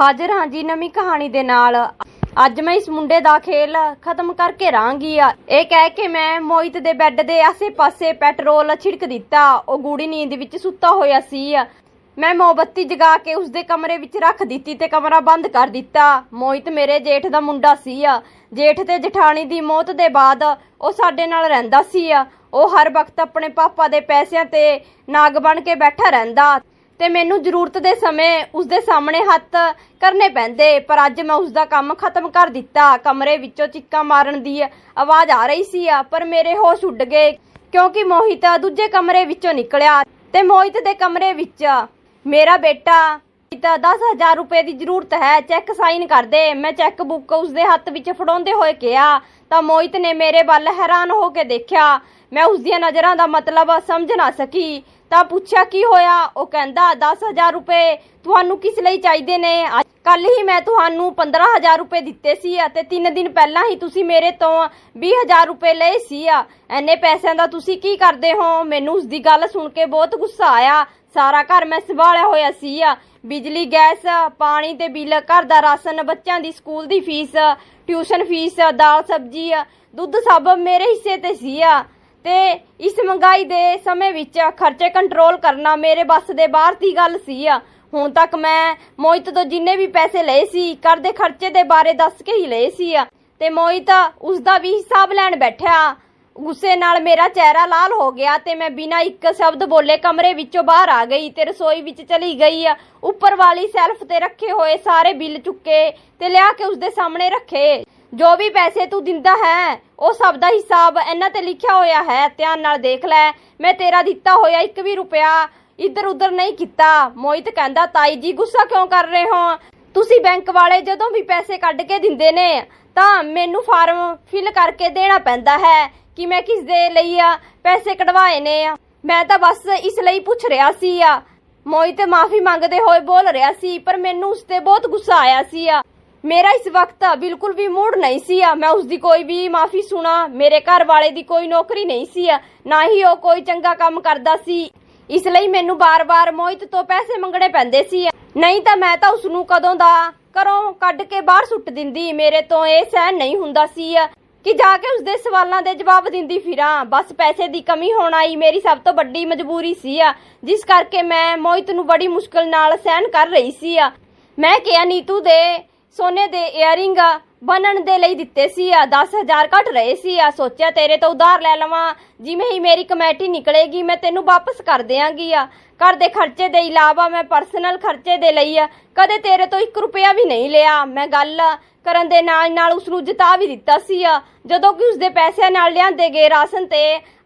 ਹਾਜ਼ਰ ਹਾਂ ਜੀ ਨਵੀਂ ਕਹਾਣੀ ਦੇ ਨਾਲ। ਅੱਜ ਮੈਂ ਇਸ ਮੁੰਡੇ ਦਾ ਖੇਲ ਖਤਮ ਕਰਕੇ ਰਾਂਗੀ ਆ। ਇਹ ਕਹਿ ਕੇ ਮੈਂ ਮੋਹਿਤ ਦੇ ਬੈੱਡ ਦੇ ਆਸੇ-ਪਾਸੇ ਪੈਟਰੋਲ ਛਿੜਕ ਦਿੱਤਾ। ਉਹ ਗੂੜੀ ਨੀਂਦ ਵਿੱਚ ਸੁੱਤਾ ਹੋਇਆ ਸੀ। ਮੈਂ ਮੋਮਬੱਤੀ ਜਗਾ ਕੇ ਉਸਦੇ ਕਮਰੇ ਵਿੱਚ ਰੱਖ ਦਿੱਤੀ ਤੇ ਕਮਰਾ ਬੰਦ ਕਰ ਦਿੱਤਾ। ਮੋਹਿਤ ਮੇਰੇ ਜੇਠ ਦਾ ਮੁੰਡਾ ਸੀ। ਆ ਜੇਠ ਤੇ ਜਠਾਣੀ ਦੀ ਮੌਤ ਦੇ ਬਾਅਦ ਉਹ ਸਾਡੇ ਨਾਲ ਰਹਿੰਦਾ ਸੀ। ਆ ਉਹ ਹਰ ਵਕਤ ਆਪਣੇ ਪਾਪਾ ਦੇ ਪੈਸਿਆਂ ਤੇ ਨਾਗ ਬਣ ਕੇ ਬੈਠਾ ਰਹਿੰਦਾ। ਤੇ ਮੈਨੂੰ ਜ਼ਰੂਰਤ ਦੇ ਸਮੇਂ ਉਸਦੇ ਸਾਹਮਣੇ ਹੱਥ ਕਰਨੇ ਪੈਂਦੇ, ਪਰ ਅੱਜ ਮੈਂ ਉਸਦਾ ਕੰਮ ਖਤਮ ਕਰ ਦਿੱਤਾ। ਕਮਰੇ ਵਿੱਚੋਂ ਚੀਕਾਂ ਮਾਰਨ ਦੀ ਆਵਾਜ਼ ਆ ਰਹੀ ਸੀ ਪਰ ਮੇਰੇ ਹੋਸ਼ ਉੱਡ ਗਏ, ਕਿਉਂਕਿ ਮੋਹਿਤ ਦੂਜੇ ਕਮਰੇ ਵਿੱਚੋਂ ਨਿਕਲਿਆ ਤੇ ਮੋਹਿਤ ਦੇ ਕਮਰੇ ਵਿੱਚ ਮੇਰਾ ਬੇਟਾ ਤਾਂ 10000 ਰੁਪਏ ਦੀ ਜ਼ਰੂਰਤ ਹੈ, ਚੈੱਕ ਸਾਈਨ ਕਰ ਦੇ। ਮੈਂ ਚੈੱਕ ਬੁੱਕ ਉਸਦੇ ਹੱਥ ਵਿੱਚ ਫੜਾਉਂਦੇ ਹੋਏ ਕਿਹਾ, ਤਾਂ ਮੋਹਿਤ ਨੇ ਮੇਰੇ ਵੱਲ ਹੈਰਾਨ ਹੋ ਕੇ ਦੇਖਿਆ। ਮੈਂ ਉਸਦੀਆਂ ਨਜ਼ਰਾਂ ਦਾ ਮਤਲਬ ਸਮਝ ਨਾ ਸਕੀ। ਤਾਂ ਪੁੱਛਿਆ ਕੀ ਹੋਇਆ? ਉਹ ਕਹਿੰਦਾ 10000 ਰੁਪਏ ਤੁਹਾਨੂੰ ਕਿਸ ਲਈ ਚਾਹੀਦੇ ਨੇ? ਕੱਲ ਹੀ ਮੈਂ ਤੁਹਾਨੂੰ 15000 ਰੁਪਏ ਦਿੱਤੇ ਸੀ ਅਤੇ 3 ਦਿਨ ਪਹਿਲਾਂ ਹੀ ਤੁਸੀਂ ਮੇਰੇ ਤੋਂ 20000 ਰੁਪਏ ਲਏ ਸੀ ਆ। ਐਨੇ ਪੈਸਿਆਂ ਦਾ ਤੁਸੀਂ ਕੀ ਕਰਦੇ ਹੋ? ਮੈਨੂੰ ਉਸਦੀ ਗੱਲ ਸੁਣ ਕੇ ਬਹੁਤ ਗੁੱਸਾ ਆਇਆ। ਸਾਰਾ ਘਰ ਮੈਂ ਸੰਭਾਲਿਆ ਹੋਇਆ ਸੀ ਆ। ਬਿਜਲੀ, ਗੈਸ, ਪਾਣੀ ਤੇ ਬਿੱਲ, ਘਰ ਦਾ ਰਾਸ਼ਨ, ਬੱਚਿਆਂ ਦੀ ਸਕੂਲ ਦੀ ਫੀਸ, ਟਿਊਸ਼ਨ ਫੀਸ, ਦਾਲ, ਸਬਜ਼ੀ, ਦੁੱਧ ਸਭ ਮੇਰੇ ਹਿੱਸੇ ਤੇ ਸੀ ਆ। ਤੇ ਇਸ ਮਹਿੰਗਾਈ ਦੇ ਸਮੇਂ ਵਿੱਚ ਖਰਚੇ ਕੰਟਰੋਲ ਕਰਨਾ ਮੇਰੇ ਵੱਸ ਦੇ ਬਾਹਰ ਦੀ ਗੱਲ ਸੀ ਆ। ਹੁਣ ਤੱਕ ਮੈਂ ਮੋਹਿਤ ਤੋਂ ਜਿੰਨੇ ਵੀ ਪੈਸੇ ਲਏ ਸੀ, ਘਰ ਦੇ ਖਰਚੇ ਦੇ ਬਾਰੇ ਦੱਸ ਕੇ ਹੀ ਲਏ ਸੀ ਆ। ਤੇ ਮੋਹਿਤ ਉਸ ਦਾ ਵੀ ਹਿਸਾਬ ਲੈਣ ਬੈਠਿਆ। ਗੁੱਸੇ ਨਾਲ ਮੇਰਾ ਚਿਹਰਾ ਲਾਲ ਹੋ ਗਿਆ ਤੇ ਮੈਂ ਬਿਨਾਂ ਇੱਕ ਸ਼ਬਦ ਬੋਲੇ ਕਮਰੇ ਵਿੱਚੋਂ ਬਾਹਰ ਆ ਗਈ ਤੇ ਰਸੋਈ ਵਿੱਚ ਚਲੀ ਗਈ ਆ। ਉੱਪਰ ਵਾਲੀ ਸੈਲਫ ਤੇ ਰੱਖੇ ਹੋਏ ਸਾਰੇ ਬਿੱਲ ਚੁੱਕੇ ਤੇ ਲਿਆ ਕੇ ਉਸਦੇ ਸਾਹਮਣੇ ਰੱਖੇ। ਜੋ ਵੀ ਪੈਸੇ ਤੂੰ ਦਿੰਦਾ ਹੈ, ਉਹ ਸਭ ਦਾ ਹਿਸਾਬ ਇਹਨਾਂ ਤੇ ਲਿਖਿਆ ਹੋਇਆ ਹੈ। ਧਿਆਨ ਨਾਲ ਦੇਖ ਲੈ, ਮੈਂ ਤੇਰਾ ਦਿੱਤਾ ਹੋਇਆ ਇੱਕ ਵੀ ਰੁਪਿਆ ਇੱਧਰ ਉੱਧਰ ਨਹੀਂ ਕੀਤਾ। ਮੋਹਿਤ ਕਹਿੰਦਾ, ਤਾਈ ਜੀ, ਗੁੱਸਾ ਕਿਉਂ ਕਰ ਰਹੇ ਹੋ? ਤੁਸੀਂ ਬੈਂਕ ਵਾਲੇ ਜਦੋਂ ਵੀ ਪੈਸੇ ਕੱਢ ਕੇ ਦਿੰਦੇ ਨੇ, ਤਾਂ ਮੈਨੂੰ ਫਾਰਮ ਫਿਲ ਕਰਕੇ ਦੇਣਾ ਪੈਂਦਾ ਹੈ ਕਿ ਮੈਂ ਕਿਸ ਦੇ ਲਈ ਆ, ਪੈਸੇ ਕਢਵਾਏ ਨੇ ਆ। ਮੈਂ ਤਾਂ ਬਸ ਇਸ ਲਈ ਪੁੱਛ ਰਿਹਾ ਸੀ ਆ। ਮੋਹਿਤ ਮਾਫੀ ਮੰਗਦੇ ਹੋਏ ਬੋਲ ਰਿਹਾ ਸੀ, ਪਰ ਮੈਨੂੰ ਉਸ ਤੇ ਬਹੁਤ ਗੁੱਸਾ ਆਇਆ ਸੀ ਆ। ਮੇਰਾ ਇਸ ਵਕਤ ਬਿਲਕੁਲ ਵੀ ਮੂਡ ਨਹੀਂ ਸੀ ਆ। ਮੈਂ ਉਸ ਦੀ ਕੋਈ ਵੀ ਮਾਫੀ ਸੁਣਾ, ਮੇਰੇ ਘਰ ਵਾਲੇ ਦੀ ਕੋਈ ਨੌਕਰੀ ਨਹੀਂ ਸੀ ਆ। ਨਾ ਹੀ ਉਹ ਕੋਈ ਚੰਗਾ ਕੰਮ ਕਰਦਾ ਸੀ। ਇਸ ਲਈ ਮੈਨੂੰ ਬਾਰ-ਬਾਰ ਮੋਹਿਤ ਤੋਂ ਪੈਸੇ ਮੰਗਣੇ ਪੈਂਦੇ ਸੀ ਨਹੀਂ ਤਾਂ ਮੈਂ ਤਾਂ ਉਸ ਨੂੰ ਕਦੋਂ ਦਾ ਘਰੋਂ ਕੱਢ ਕੇ ਬਾਹਰ ਸੁੱਟ ਦਿੰਦੀ। ਮੇਰੇ ਤੋਂ ਇਹ ਸਹਿਣ ਨਹੀਂ ਹੁੰਦਾ ਸੀ ਕਿ ਜਾ ਕੇ ਉਸਦੇ ਸਵਾਲਾਂ ਦੇ ਜਵਾਬ ਦਿੰਦੀ ਫਿਰਾਂ। ਬਸ ਪੈਸੇ ਦੀ ਕਮੀ ਹੋਣਾ ਹੀ ਮੇਰੀ ਸਭ ਤੋਂ ਵੱਡੀ ਮਜਬੂਰੀ ਸੀ ਆ। ਜਿਸ ਕਰਕੇ ਮੈਂ ਮੋਹਿਤ ਨੂੰ ਬੜੀ ਮੁਸ਼ਕਲ ਨਾਲ ਸਹਿਣ ਕਰ ਰਹੀ ਸੀ ਆ। ਮੈਂ ਕਿਹਾ, ਨੀਤੂ ਦੇ ਸੋਨੇ ਦੇ ਇਅਰਿੰਗ ਬਣਨ ਦੇ ਲਈ ਦਿੱਤੇ ਸੀ ਆ 10000 ਘਟ ਰਹੇ ਸੀ ਆ। ਸੋਚਿਆ ਤੇਰੇ ਤੋਂ ਉਧਾਰ ਲੈ ਲਵਾਂ, ਜਿਵੇਂ ਹੀ ਮੇਰੀ ਕਮੇਟੀ ਨਿਕਲੇਗੀ, ਮੈਂ ਤੈਨੂੰ ਵਾਪਸ ਕਰ ਦਿਆਂਗੀ ਆ। ਘਰ ਦੇ ਖਰਚੇ ਦੇ ਇਲਾਵਾ ਮੈਂ ਪਰਸਨਲ ਖਰਚੇ ਦੇ ਲਈ ਆ। ਕਦੇ ਤੇਰੇ ਤੋਂ 1 ਰੁਪਿਆ ਵੀ ਨਹੀਂ ਲਿਆ। ਮੈਂ ਗੱਲ ਕਰਨ ਦੇ ਨਾਲ ਨਾਲ ਉਸ ਨੂੰ ਜਿਤਾ ਵੀ ਦਿੱਤਾ ਸੀ ਆ। ਜਦੋਂ ਕਿ ਉਸਦੇ ਪੈਸਿਆਂ ਨਾਲ ਲਿਆਂਦੇ ਗਏ ਰਾਸ਼ਨ ਤੇ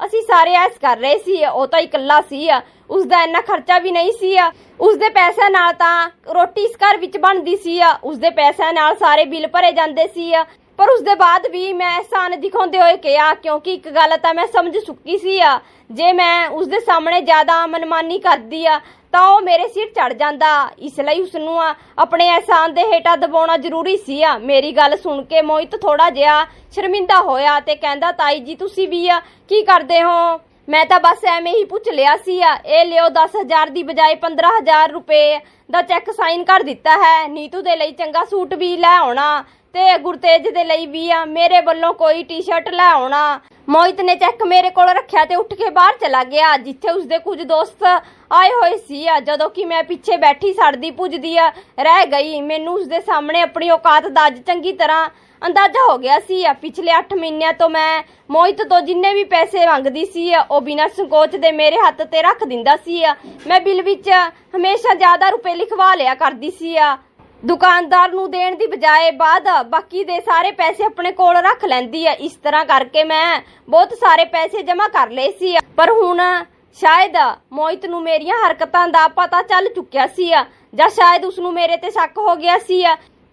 ਅਸੀਂ ਸਾਰੇ ਐਸ ਕਰ ਰਹੇ ਸੀ ਉਹ ਤਾਂ ਇਕੱਲਾ ਸੀ ਆ। ਉਸਦਾ ਇੰਨਾ ਖਰਚਾ ਵੀ ਨਹੀਂ ਸੀ ਆ। ਉਸਦੇ ਪੈਸਿਆਂ ਨਾਲ ਤਾਂ ਰੋਟੀ ਇਸ ਘਰ ਵਿੱਚ ਬਣਦੀ ਸੀ ਆ। ਉਸਦੇ ਪੈਸਿਆਂ ਨਾਲ ਸਾਰੇ ਬਿੱਲ ਭਰੇ ਜਾਂਦੇ ਸੀ ਆ ਪਰ ਉਸਦੇ ਬਾਅਦ ਵੀ ਮੈਂ ਅਹਿਸਾਨ ਦਿਖਾਉਂਦੇ ਹੋਏ ਕਿਹਾ, ਕਿਉਂਕਿ ਇੱਕ ਗੱਲ ਤਾਂ ਮੈਂ ਸਮਝ ਚੁੱਕੀ ਸੀ ਆ, ਜੇ ਮੈਂ ਉਸਦੇ ਸਾਹਮਣੇ ਜ਼ਿਆਦਾ ਮਨਮਾਨੀ ਕਰਦੀ ਆ, ਤਾਂ ਉਹ ਮੇਰੇ ਸਿਰ ਚੜ ਜਾਂਦਾ। ਇਸ ਲਈ ਉਸ ਨੂੰ ਆਪਣੇ ਅਹਿਸਾਨ ਦੇ ਹੇਠਾਂ ਦਬਾਉਣਾ ਜ਼ਰੂਰੀ ਸੀ ਆ। ਮੇਰੀ ਗੱਲ ਸੁਣ ਕੇ ਮੋਹਿਤ ਥੋੜਾ ਜਿਹਾ ਸ਼ਰਮਿੰਦਾ ਹੋਇਆ ਤੇ ਕਹਿੰਦਾ, ਤਾਈ ਜੀ, ਤੁਸੀਂ ਵੀ ਆ, ਕੀ ਕਰਦੇ ਹੋ? ਮੈਂ ਤਾਂ ਬਸ ਐਵੇਂ ਹੀ ਪੁੱਛ ਲਿਆ ਸੀ ਆ, ਇਹ ਲਿਓ 10000 ਦੀ ਬਜਾਏ 15000 ਰੁਪਏ ਦਾ ਚੈੱਕ ਸਾਈਨ ਕਰ ਦਿੱਤਾ ਹੈ, ਨੀਤੂ ਦੇ ਲਈ ਚੰਗਾ ਸੂਟ ਵੀ ਲੈ ਆਉਣਾ। ਤੇ ਗੁਰਤੇਜ ਦੇ ਲਈ ਵੀ ਆ, ਮੇਰੇ ਵੱਲੋਂ ਕੋਈ ਟੀ-ਸ਼ਰਟ ਲੈ ਆਉਣਾ ਮੋਹਿਤ ਨੇ ਚੈੱਕ ਮੇਰੇ ਕੋਲ ਰੱਖਿਆ ਤੇ ਉੱਠ ਕੇ ਬਾਹਰ ਚਲਾ ਗਿਆ। ਜਿੱਥੇ ਉਸਦੇ ਕੁਝ ਦੋਸਤ ਆਏ ਹੋਏ ਸੀ ਆ, ਜਦੋਂ ਕਿ ਮੈਂ ਪਿੱਛੇ ਬੈਠੀ ਸੜਦੀ ਪੁੱਜਦੀ ਆ, ਰਹਿ ਗਈ। ਮੈਨੂੰ ਉਸਦੇ ਸਾਹਮਣੇ ਆਪਣੀ ਔਕਾਤ ਦਾ ਅੱਜ ਚੰਗੀ ਤਰ੍ਹਾਂ ਅੰਦਾਜ਼ਾ ਹੋ ਗਿਆ ਸੀ ਆ। ਪਿਛਲੇ 8 ਮਹੀਨਿਆਂ ਤੋਂ ਮੈਂ ਮੋਹਿਤ ਤੋਂ ਜਿੰਨੇ ਵੀ ਪੈਸੇ ਮੰਗਦੀ ਸੀ ਉਹ ਬਿਨਾਂ ਸੰਕੋਚ ਦੇ ਮੇਰੇ ਹੱਥ ਤੇ ਰੱਖ ਦਿੰਦਾ ਸੀ ਆ। ਮੈਂ ਬਿੱਲ ਵਿੱਚ ਹਮੇਸ਼ਾ ਜ਼ਿਆਦਾ ਰੁਪਏ ਲਿਖਵਾ ਲਿਆ ਕਰਦੀ ਸੀ ਆ। ਦੁਕਾਨਦਾਰ ਨੂੰ ਦੇਣ ਦੀ ਬਜਾਏ ਬਾਅਦ ਬਾਕੀ ਦੇ ਸਾਰੇ ਪੈਸੇ ਆਪਣੇ ਕੋਲ ਰੱਖ ਲੈਂਦੀ ਆ। ਇਸ ਤਰ੍ਹਾਂ ਕਰਕੇ ਮੈਂ ਬਹੁਤ ਸਾਰੇ ਪੈਸੇ ਜਮ੍ਹਾਂ ਕਰ ਲਏ ਸੀ ਪਰ ਹੁਣ ਸ਼ਾਇਦ ਮੋਹਿਤ ਨੂੰ ਮੇਰੀਆਂ ਹਰਕਤਾਂ ਦਾ ਪਤਾ ਚੱਲ ਚੁੱਕਿਆ ਸੀ ਆ ਜਾਂ ਸ਼ਾਇਦ ਉਸ ਨੂੰ ਮੇਰੇ ਤੇ ਸ਼ੱਕ ਹੋ ਗਿਆ ਸੀ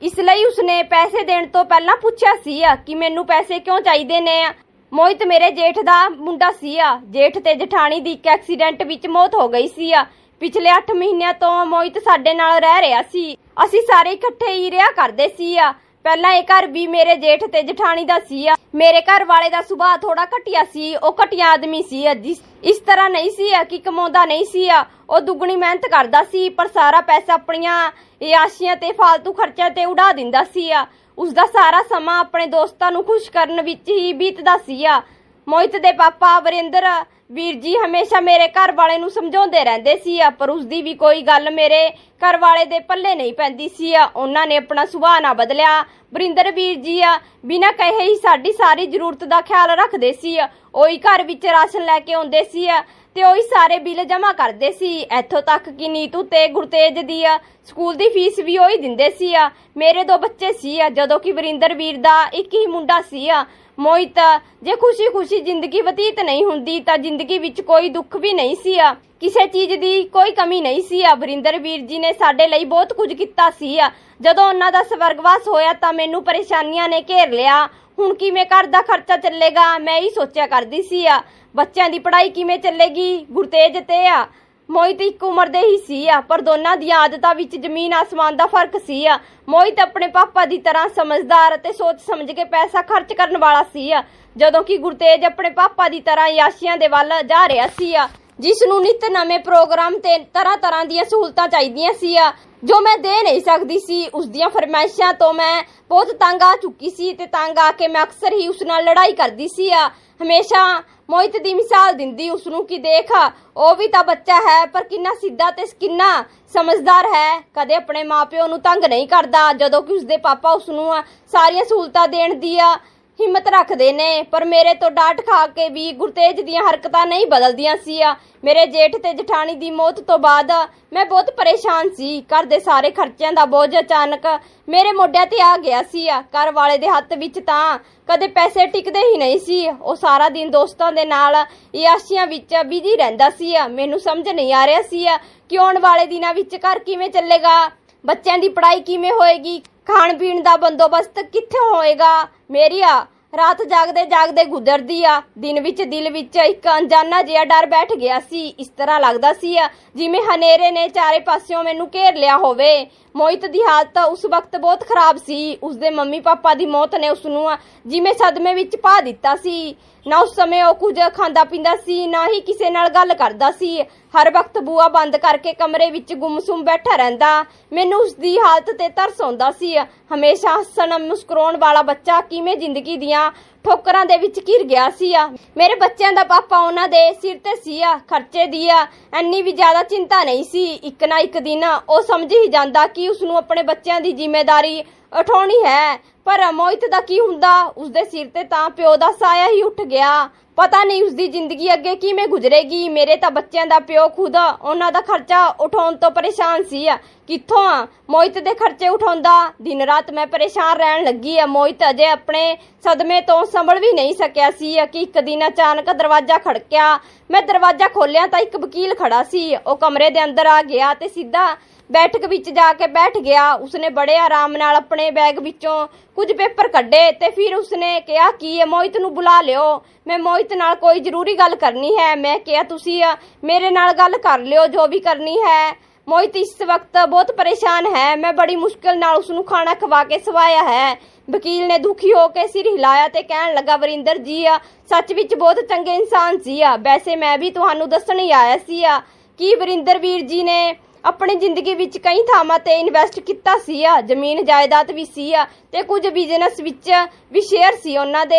ਇਸ ਲਈ ਉਸਨੇ ਪੈਸੇ ਦੇਣ ਤੋਂ ਪਹਿਲਾਂ ਪੁੱਛਿਆ ਸੀ ਕਿ ਮੈਨੂੰ ਪੈਸੇ ਕਿਉਂ ਚਾਹੀਦੇ ਨੇ ਮੋਹਿਤ ਮੇਰੇ ਜੇਠ ਦਾ ਮੁੰਡਾ ਸੀ ਆ। ਜੇਠ ਤੇ ਜਠਾਣੀ ਦੀ ਇੱਕ ਐਕਸੀਡੈਂਟ ਵਿੱਚ ਮੌਤ ਹੋ ਗਈ ਸੀ ਆ। ਪਿਛਲੇ 8 ਮਹੀਨਿਆਂ ਤੋਂ ਮੋਹਿਤ ਸਾਡੇ ਨਾਲ ਰਹਿ ਰਿਹਾ ਸੀ। ਅਸੀਂ ਸਾਰੇ ਇਕੱਠੇ ਹੀ ਰਿਹਾ ਕਰਦੇ ਸੀ ਆ। ਪਹਿਲਾਂ ਇਹ ਘਰ ਵੀ ਮੇਰੇ ਜੇਠ ਤੇ ਜਠਾਣੀ ਦਾ ਸੀ ਆ। ਮੇਰੇ ਘਰ ਵਾਲੇ ਦਾ ਸੁਭਾਅ ਥੋੜਾ ਘਟਿਆ ਸੀ। ਉਹ ਘਟਿਆ ਆਦਮੀ ਸੀ ਆ, ਜਿਸ ਇਸ ਤਰ੍ਹਾਂ ਨਹੀਂ ਸੀ ਆ ਕਿ ਕਮਾਉਂਦਾ ਨਹੀਂ ਸੀ ਆ। ਉਹ ਦੁੱਗਣੀ ਮਿਹਨਤ ਕਰਦਾ ਸੀ ਪਰ ਸਾਰਾ ਪੈਸਾ ਆਪਣੀਆਂ ਯਾਸ਼ੀਆਂ ਤੇ ਫालतू ਖਰਚਿਆਂ ਤੇ ਉਡਾ ਦਿੰਦਾ ਸੀ ਆ। ਉਸ ਦਾ ਸਾਰਾ ਸਮਾਂ ਆਪਣੇ ਦੋਸਤਾਂ ਨੂੰ ਖੁਸ਼ ਕਰਨ ਵਿੱਚ ਹੀ ਬੀਤਦਾ ਸੀ ਆ। ਮੋਹਿਤ ਦੇ ਪਾਪਾ ਵਰਿੰਦਰ ਵੀਰ ਜੀ ਹਮੇਸ਼ਾ ਮੇਰੇ ਘਰ ਵਾਲੇ ਨੂੰ ਸਮਝਾਉਂਦੇ ਰਹਿੰਦੇ ਸੀ ਆ ਪਰ ਉਸ ਦੀ ਵੀ ਕੋਈ ਗੱਲ ਮੇਰੇ ਘਰ ਵਾਲੇ ਦੇ ਪੱਲੇ ਨਹੀਂ ਪੈਂਦੀ ਸੀ। ਆ ਉਹਨਾਂ ਨੇ ਆਪਣਾ ਸੁਭਾਅ ਨਾ ਬਦਲਿਆ। ਵਰਿੰਦਰ ਵੀਰ ਜੀ ਆ ਬਿਨਾਂ ਕਹੇ ਹੀ ਸਾਡੀ ਸਾਰੀ ਜ਼ਰੂਰਤ ਦਾ ਖਿਆਲ ਰੱਖਦੇ ਸੀ। ਆ ਉਹੀ ਘਰ ਵਿੱਚ ਰਾਸ਼ਨ ਲੈ ਕੇ ਆਉਂਦੇ ਸੀ ਆ ਤੇ ਉਹੀ ਸਾਰੇ ਬਿੱਲ ਜਮ੍ਹਾਂ ਕਰਦੇ ਸੀ। ਇੱਥੋਂ ਤੱਕ ਕਿ ਨੀਤੂ ਤੇ ਗੁਰਤੇਜ ਦੀ ਆ ਸਕੂਲ ਦੀ ਫੀਸ ਵੀ ਉਹੀ ਦਿੰਦੇ ਸੀ। ਆ ਮੇਰੇ ਦੋ ਬੱਚੇ ਸੀ ਆ ਜਦੋਂ ਕਿ ਵਰਿੰਦਰ ਵੀਰ ਦਾ ਇੱਕ ਹੀ ਮੁੰਡਾ ਸੀ। ਆ ਮੋਹਿਤ ਜੇ ਖੁਸ਼ੀ-ਖੁਸ਼ੀ ਜ਼ਿੰਦਗੀ ਬਤੀਤ ਨਹੀਂ ਹੁੰਦੀ ਤਾਂ ਜ਼ਿੰਦਗੀ ਵਿੱਚ ਕੋਈ ਦੁੱਖ ਵੀ ਨਹੀਂ ਸੀ ਆ। ਕਿਸੇ ਚੀਜ਼ ਦੀ ਕੋਈ ਕਮੀ ਨਹੀਂ ਸੀ ਆ। ਵਰਿੰਦਰ ਵੀਰ ਜੀ ਨੇ ਸਾਡੇ ਲਈ ਬਹੁਤ ਕੁਝ ਕੀਤਾ ਸੀ ਆ। ਜਦੋਂ ਉਹਨਾਂ ਦਾ ਸਵਰਗਵਾਸ ਹੋਇਆ ਤਾਂ ਮੈਨੂੰ ਪਰੇਸ਼ਾਨੀਆਂ ਨੇ ਘੇਰ ਲਿਆ। ਹੁਣ ਕਿਵੇਂ ਘਰ ਦਾ ਖਰਚਾ ਚੱਲੇਗਾ? ਮੈਂ ਹੀ ਸੋਚਿਆ ਕਰਦੀ ਸੀ ਆ। ਬੱਚਿਆਂ ਦੀ ਪੜ੍ਹਾਈ ਕਿਵੇਂ ਚੱਲੇਗੀ? ਗੁਰਤੇਜ ਤੇ ਆ। ਮੋਹਿਤ ਇੱਕ ਉਮਰ ਦੇ ਹੀ ਸੀ ਆ, ਪਰ ਦੋਨਾਂ ਦੀਆਂ ਆਦਤਾਂ ਵਿੱਚ ਜ਼ਮੀਨ ਆਸਮਾਨ ਦਾ ਫ਼ਰਕ ਸੀ ਆ। ਮੋਹਿਤ ਆਪਣੇ ਪਾਪਾ ਦੀ ਤਰ੍ਹਾਂ ਸਮਝਦਾਰ ਅਤੇ ਸੋਚ ਸਮਝ ਕੇ ਪੈਸਾ ਖਰਚ ਕਰਨ ਵਾਲਾ ਸੀ ਆ, ਜਦੋਂ ਕਿ ਗੁਰਤੇਜ ਆਪਣੇ ਪਾਪਾ ਦੀ ਤਰ੍ਹਾਂ ਯਾਸ਼ੀਆਂ ਦੇ ਵੱਲ ਜਾ ਰਿਹਾ ਸੀ ਆ। ਜਿਸ ਨੂੰ ਨਿਤ ਨਵੇਂ ਪ੍ਰੋਗਰਾਮ ਤੇ ਤਰ੍ਹਾਂ ਤਰ੍ਹਾਂ ਦੀਆਂ ਸਹੂਲਤਾਂ ਚਾਹੀਦੀਆਂ ਸੀ ਜੋ ਮੈਂ ਦੇ ਨਹੀਂ ਸਕਦੀ ਸੀ ਉਸ ਦੀਆਂ ਫਰਮਾਇਸ਼ਾਂ ਤੋਂ ਮੈਂ ਬਹੁਤ ਤੰਗ ਆ ਚੁੱਕੀ ਸੀ ਤੇ ਤੰਗ ਆ ਕੇ ਮੈਂ ਅਕਸਰ ਹੀ ਉਸ ਨਾਲ ਲੜਾਈ ਕਰਦੀ ਸੀ ਆ। ਹਮੇਸ਼ਾ ਮੋਹਿਤ ਦੀ ਮਿਸਾਲ ਦਿੰਦੀ ਉਸ ਨੂੰ ਕਿ ਦੇਖ, ਉਹ ਵੀ ਤਾਂ ਬੱਚਾ ਹੈ, ਪਰ ਕਿੰਨਾ ਸਿੱਧਾ ਤੇ ਕਿੰਨਾ ਸਮਝਦਾਰ ਹੈ। ਕਦੇ ਆਪਣੇ ਮਾਪਿਓ ਨੂੰ ਤੰਗ ਨਹੀਂ ਕਰਦਾ, ਜਦੋਂ ਕਿ ਉਸਦੇ ਪਾਪਾ ਉਸ ਨੂੰ ਸਾਰੀਆਂ ਸਹੂਲਤਾਂ ਦੇਣ ਦੀ ਆ। ਹਿੰਮਤ ਰੱਖਦੇ ਨੇ, ਪਰ ਮੇਰੇ ਤੋਂ ਡਾਂਟ ਖਾ ਕੇ ਵੀ ਗੁਰਤੇਜ ਦੀਆਂ ਹਰਕਤਾਂ ਨਹੀਂ ਬਦਲਦੀਆਂ ਸੀ ਆ ਮੇਰੇ ਜੇਠ ਤੇ ਜਠਾਣੀ ਦੀ ਮੌਤ ਤੋਂ ਬਾਅਦ ਮੈਂ ਬਹੁਤ ਪਰੇਸ਼ਾਨ ਸੀ। ਘਰ ਦੇ ਸਾਰੇ ਖਰਚਿਆਂ ਦਾ ਬੋਝ ਅਚਾਨਕ ਮੇਰੇ ਮੋਢਿਆਂ ਤੇ ਆ ਗਿਆ ਸੀ। ਆ ਘਰ ਵਾਲੇ ਦੇ ਹੱਥ ਵਿੱਚ ਤਾਂ ਕਦੇ ਪੈਸੇ ਟਿਕਦੇ ਹੀ ਨਹੀਂ ਸੀ। ਉਹ ਸਾਰਾ ਦਿਨ ਦੋਸਤਾਂ ਦੇ ਨਾਲ ਯਾਸ਼ੀਆਂ ਵਿੱਚ ਬਿਜ਼ੀ ਰਹਿੰਦਾ ਸੀ। ਆ ਮੈਨੂੰ ਸਮਝ ਨਹੀਂ ਆ ਰਿਹਾ ਸੀ ਆ ਕਿ ਆਉਣ ਵਾਲੇ ਦਿਨਾਂ ਵਿੱਚ ਘਰ ਕਿਵੇਂ ਚੱਲੇਗਾ। ਬੱਚਿਆਂ ਦੀ ਪੜ੍ਹਾਈ ਕਿਵੇਂ ਹੋਏਗੀ? ਖਾਣ ਪੀਣ ਦਾ ਬੰਦੋਬਸਤ ਕਿੱਥੇ ਹੋਏਗਾ? ਮੇਰੀ ਆ, ਰਾਤ ਜਾਗਦੇ ਜਾਗਦੇ ਗੁਜ਼ਰਦੀ ਆ। ਦਿਨ ਵਿੱਚ ਦਿਲ ਵਿੱਚ ਇੱਕ ਅਣਜਾਣਾ ਜਿਹਾ ਡਰ ਬੈਠ ਗਿਆ ਸੀ। ਇਸ ਤਰ੍ਹਾਂ ਲੱਗਦਾ ਸੀ ਆ ਜਿਵੇਂ ਹਨੇਰੇ ਨੇ ਚਾਰੇ ਪਾਸਿਓਂ ਮੈਨੂੰ ਘੇਰ ਲਿਆ ਹੋਵੇ। ਮੋਹਿਤ ਦੀ ਹਾਲਤ ਉਸ ਵਕਤ ਬਹੁਤ ਖਰਾਬ ਸੀ। ਉਸਦੇ ਮੰਮੀ ਪਾਪਾ ਦੀ ਮੌਤ ਨੇ ਉਸ ਨੂੰ ਜਿਵੇਂ ਸਦਮੇ ਵਿੱਚ ਪਾ ਦਿੱਤਾ ਸੀ। ਨਾ ਉਸ ਸਮੇਂ ਉਹ ਕੁਝ ਖਾਂਦਾ ਪੀਂਦਾ ਸੀ, ਨਾ ਹੀ ਕਿਸੇ ਨਾਲ ਗੱਲ ਕਰਦਾ ਸੀ। ਹਰ ਵਕਤ ਬੂਆ ਬੰਦ ਕਰਕੇ ਕਮਰੇ ਵਿੱਚ ਗੁੰਮਸੁੰਮ ਬੈਠਾ ਰਹਿੰਦਾ। ਮੈਨੂੰ ਉਸ ਦੀ ਹਾਲਤ ਤੇ ਤਰਸ ਆਉਂਦਾ ਸੀ। ਹਮੇਸ਼ਾ ਹੱਸਣ, ਮੁਸਕਰਾਉਣ ਵਾਲਾ ਬੱਚਾ ਕਿਵੇਂ ਜ਼ਿੰਦਗੀ ਦੀਆਂ ਠੋਕਰਾਂ ਦੇ ਵਿੱਚ ਘਿਰ ਗਿਆ ਸੀ। ਮੇਰੇ ਬੱਚਿਆਂ ਦਾ ਪਾਪਾ ਉਹਨਾਂ ਦੇ ਸਿਰ ਤੇ ਸੀ ਆ ਖਰਚੇ ਦੀ ਆ ਐਨੀ ਵੀ ਜ਼ਿਆਦਾ ਚਿੰਤਾ ਨਹੀਂ ਸੀ। ਇੱਕ ਨਾ ਇੱਕ ਦਿਨ ਉਹ ਸਮਝ ਹੀ ਜਾਂਦਾ ਕਿ ਉਸ ਨੂੰ ਆਪਣੇ ਬੱਚਿਆਂ ਦੀ ਜ਼ਿੰਮੇਵਾਰੀ ਉਠਾਉਣੀ ਹੈ। ਪਰ ਮੋਹਿਤ ਦਾ ਕੀ ਹੁੰਦਾ? ਉਸਦੇ ਸਿਰ ਤੇ ਤਾਂ ਪਿਓ ਦਾ ਸਾਇਆ ਹੀ ਉੱਠ ਗਿਆ। ਪਤਾ ਨਹੀਂ ਉਸਦੀ ਜ਼ਿੰਦਗੀ ਅੱਗੇ ਕਿਵੇਂ ਗੁਜ਼ਰੇਗੀ। ਮੇਰੇ ਤਾਂ ਬੱਚਿਆਂ ਦਾ ਪਿਓ ਖੁਦ, ਉਹਨਾਂ ਦਾ ਖਰਚਾ ਉਠਾਉਣ ਤੋਂ ਪਰੇਸ਼ਾਨ ਸੀ। ਕਿੱਥੋਂ ਆ? ਮੋਹਿਤ ਦੇ ਖਰਚੇ ਉਠਾਉਂਦਾ। ਦਿਨ ਰਾਤ ਮੈਂ ਪਰੇਸ਼ਾਨ ਰਹਿਣ ਲੱਗੀ। ਆ ਮੋਹਿਤ ਅਜੇ ਆਪਣੇ ਸਦਮੇ ਤੋਂ ਸੰਭਲ ਵੀ ਨਹੀਂ ਸਕਿਆ ਸੀ। ਕਿ ਇੱਕ ਦਿਨ ਅਚਾਨਕ ਦਰਵਾਜ਼ਾ ਖੜਕਿਆ। ਮੈਂ ਦਰਵਾਜ਼ਾ ਖੋਲਿਆ ਤਾਂ ਇੱਕ ਵਕੀਲ ਖੜਾ ਸੀ। ਉਹ ਕਮਰੇ ਦੇ ਅੰਦਰ ਆ ਗਿਆ ਤੇ ਸਿੱਧਾ ਬੈਠਕ ਵਿੱਚ ਜਾ ਕੇ ਬੈਠ ਗਿਆ। ਉਸਨੇ ਬੜੇ ਆਰਾਮ ਨਾਲ ਆਪਣੇ ਬੈਗ ਵਿੱਚੋਂ ਕੁਝ ਪੇਪਰ ਕੱਢੇ ਤੇ ਫਿਰ ਉਸਨੇ ਕਿਹਾ, ਕਿ ਇਹ ਮੋਹਿਤ ਨੂੰ ਬੁਲਾ ਲਿਓ? ਮੈਂ ਮੋਹਿਤ ਨਾਲ ਕੋਈ ਜ਼ਰੂਰੀ ਗੱਲ ਕਰਨੀ ਹੈ। ਮੈਂ ਕਿਹਾ, ਤੁਸੀਂ ਮੇਰੇ ਨਾਲ ਗੱਲ ਕਰ ਲਿਓ, ਜੋ ਵੀ ਕਰਨੀ ਹੈ। ਮੋਹਿਤ ਇਸ ਵਕਤ ਬਹੁਤ ਪਰੇਸ਼ਾਨ ਹੈ। ਮੈਂ ਬੜੀ ਮੁਸ਼ਕਲ ਨਾਲ ਉਸ ਨੂੰ ਖਾਣਾ ਖਵਾ ਕੇ ਸਵਾਇਆ ਹੈ। ਵਕੀਲ ਨੇ ਦੁਖੀ ਹੋ ਕੇ ਸਿਰ ਹਿਲਾਇਆ ਤੇ ਕਹਿਣ ਲੱਗਾ, ਵਰਿੰਦਰ ਜੀ ਆ ਸੱਚ ਵਿੱਚ ਬਹੁਤ ਚੰਗੇ ਇਨਸਾਨ ਸੀ ਆ ਵੈਸੇ ਮੈਂ ਵੀ ਤੁਹਾਨੂੰ ਦੱਸਣ ਹੀ ਆਇਆ ਸੀ ਆ ਕਿ ਵਰਿੰਦਰ ਵੀਰ ਜੀ ਨੇ ਆਪਣੀ ਜ਼ਿੰਦਗੀ ਵਿੱਚ ਕਈ ਥਾਵਾਂ ਤੇ ਇਨਵੈਸਟ ਕੀਤਾ ਸੀ ਆ ਜ਼ਮੀਨ ਜਾਇਦਾਦ ਵੀ ਸੀ ਆ ਤੇ ਕੁਝ ਬਿਜ਼ਨਸ ਵਿੱਚ ਵੀ ਸ਼ੇਅਰ ਸੀ ਉਹਨਾਂ ਦੇ।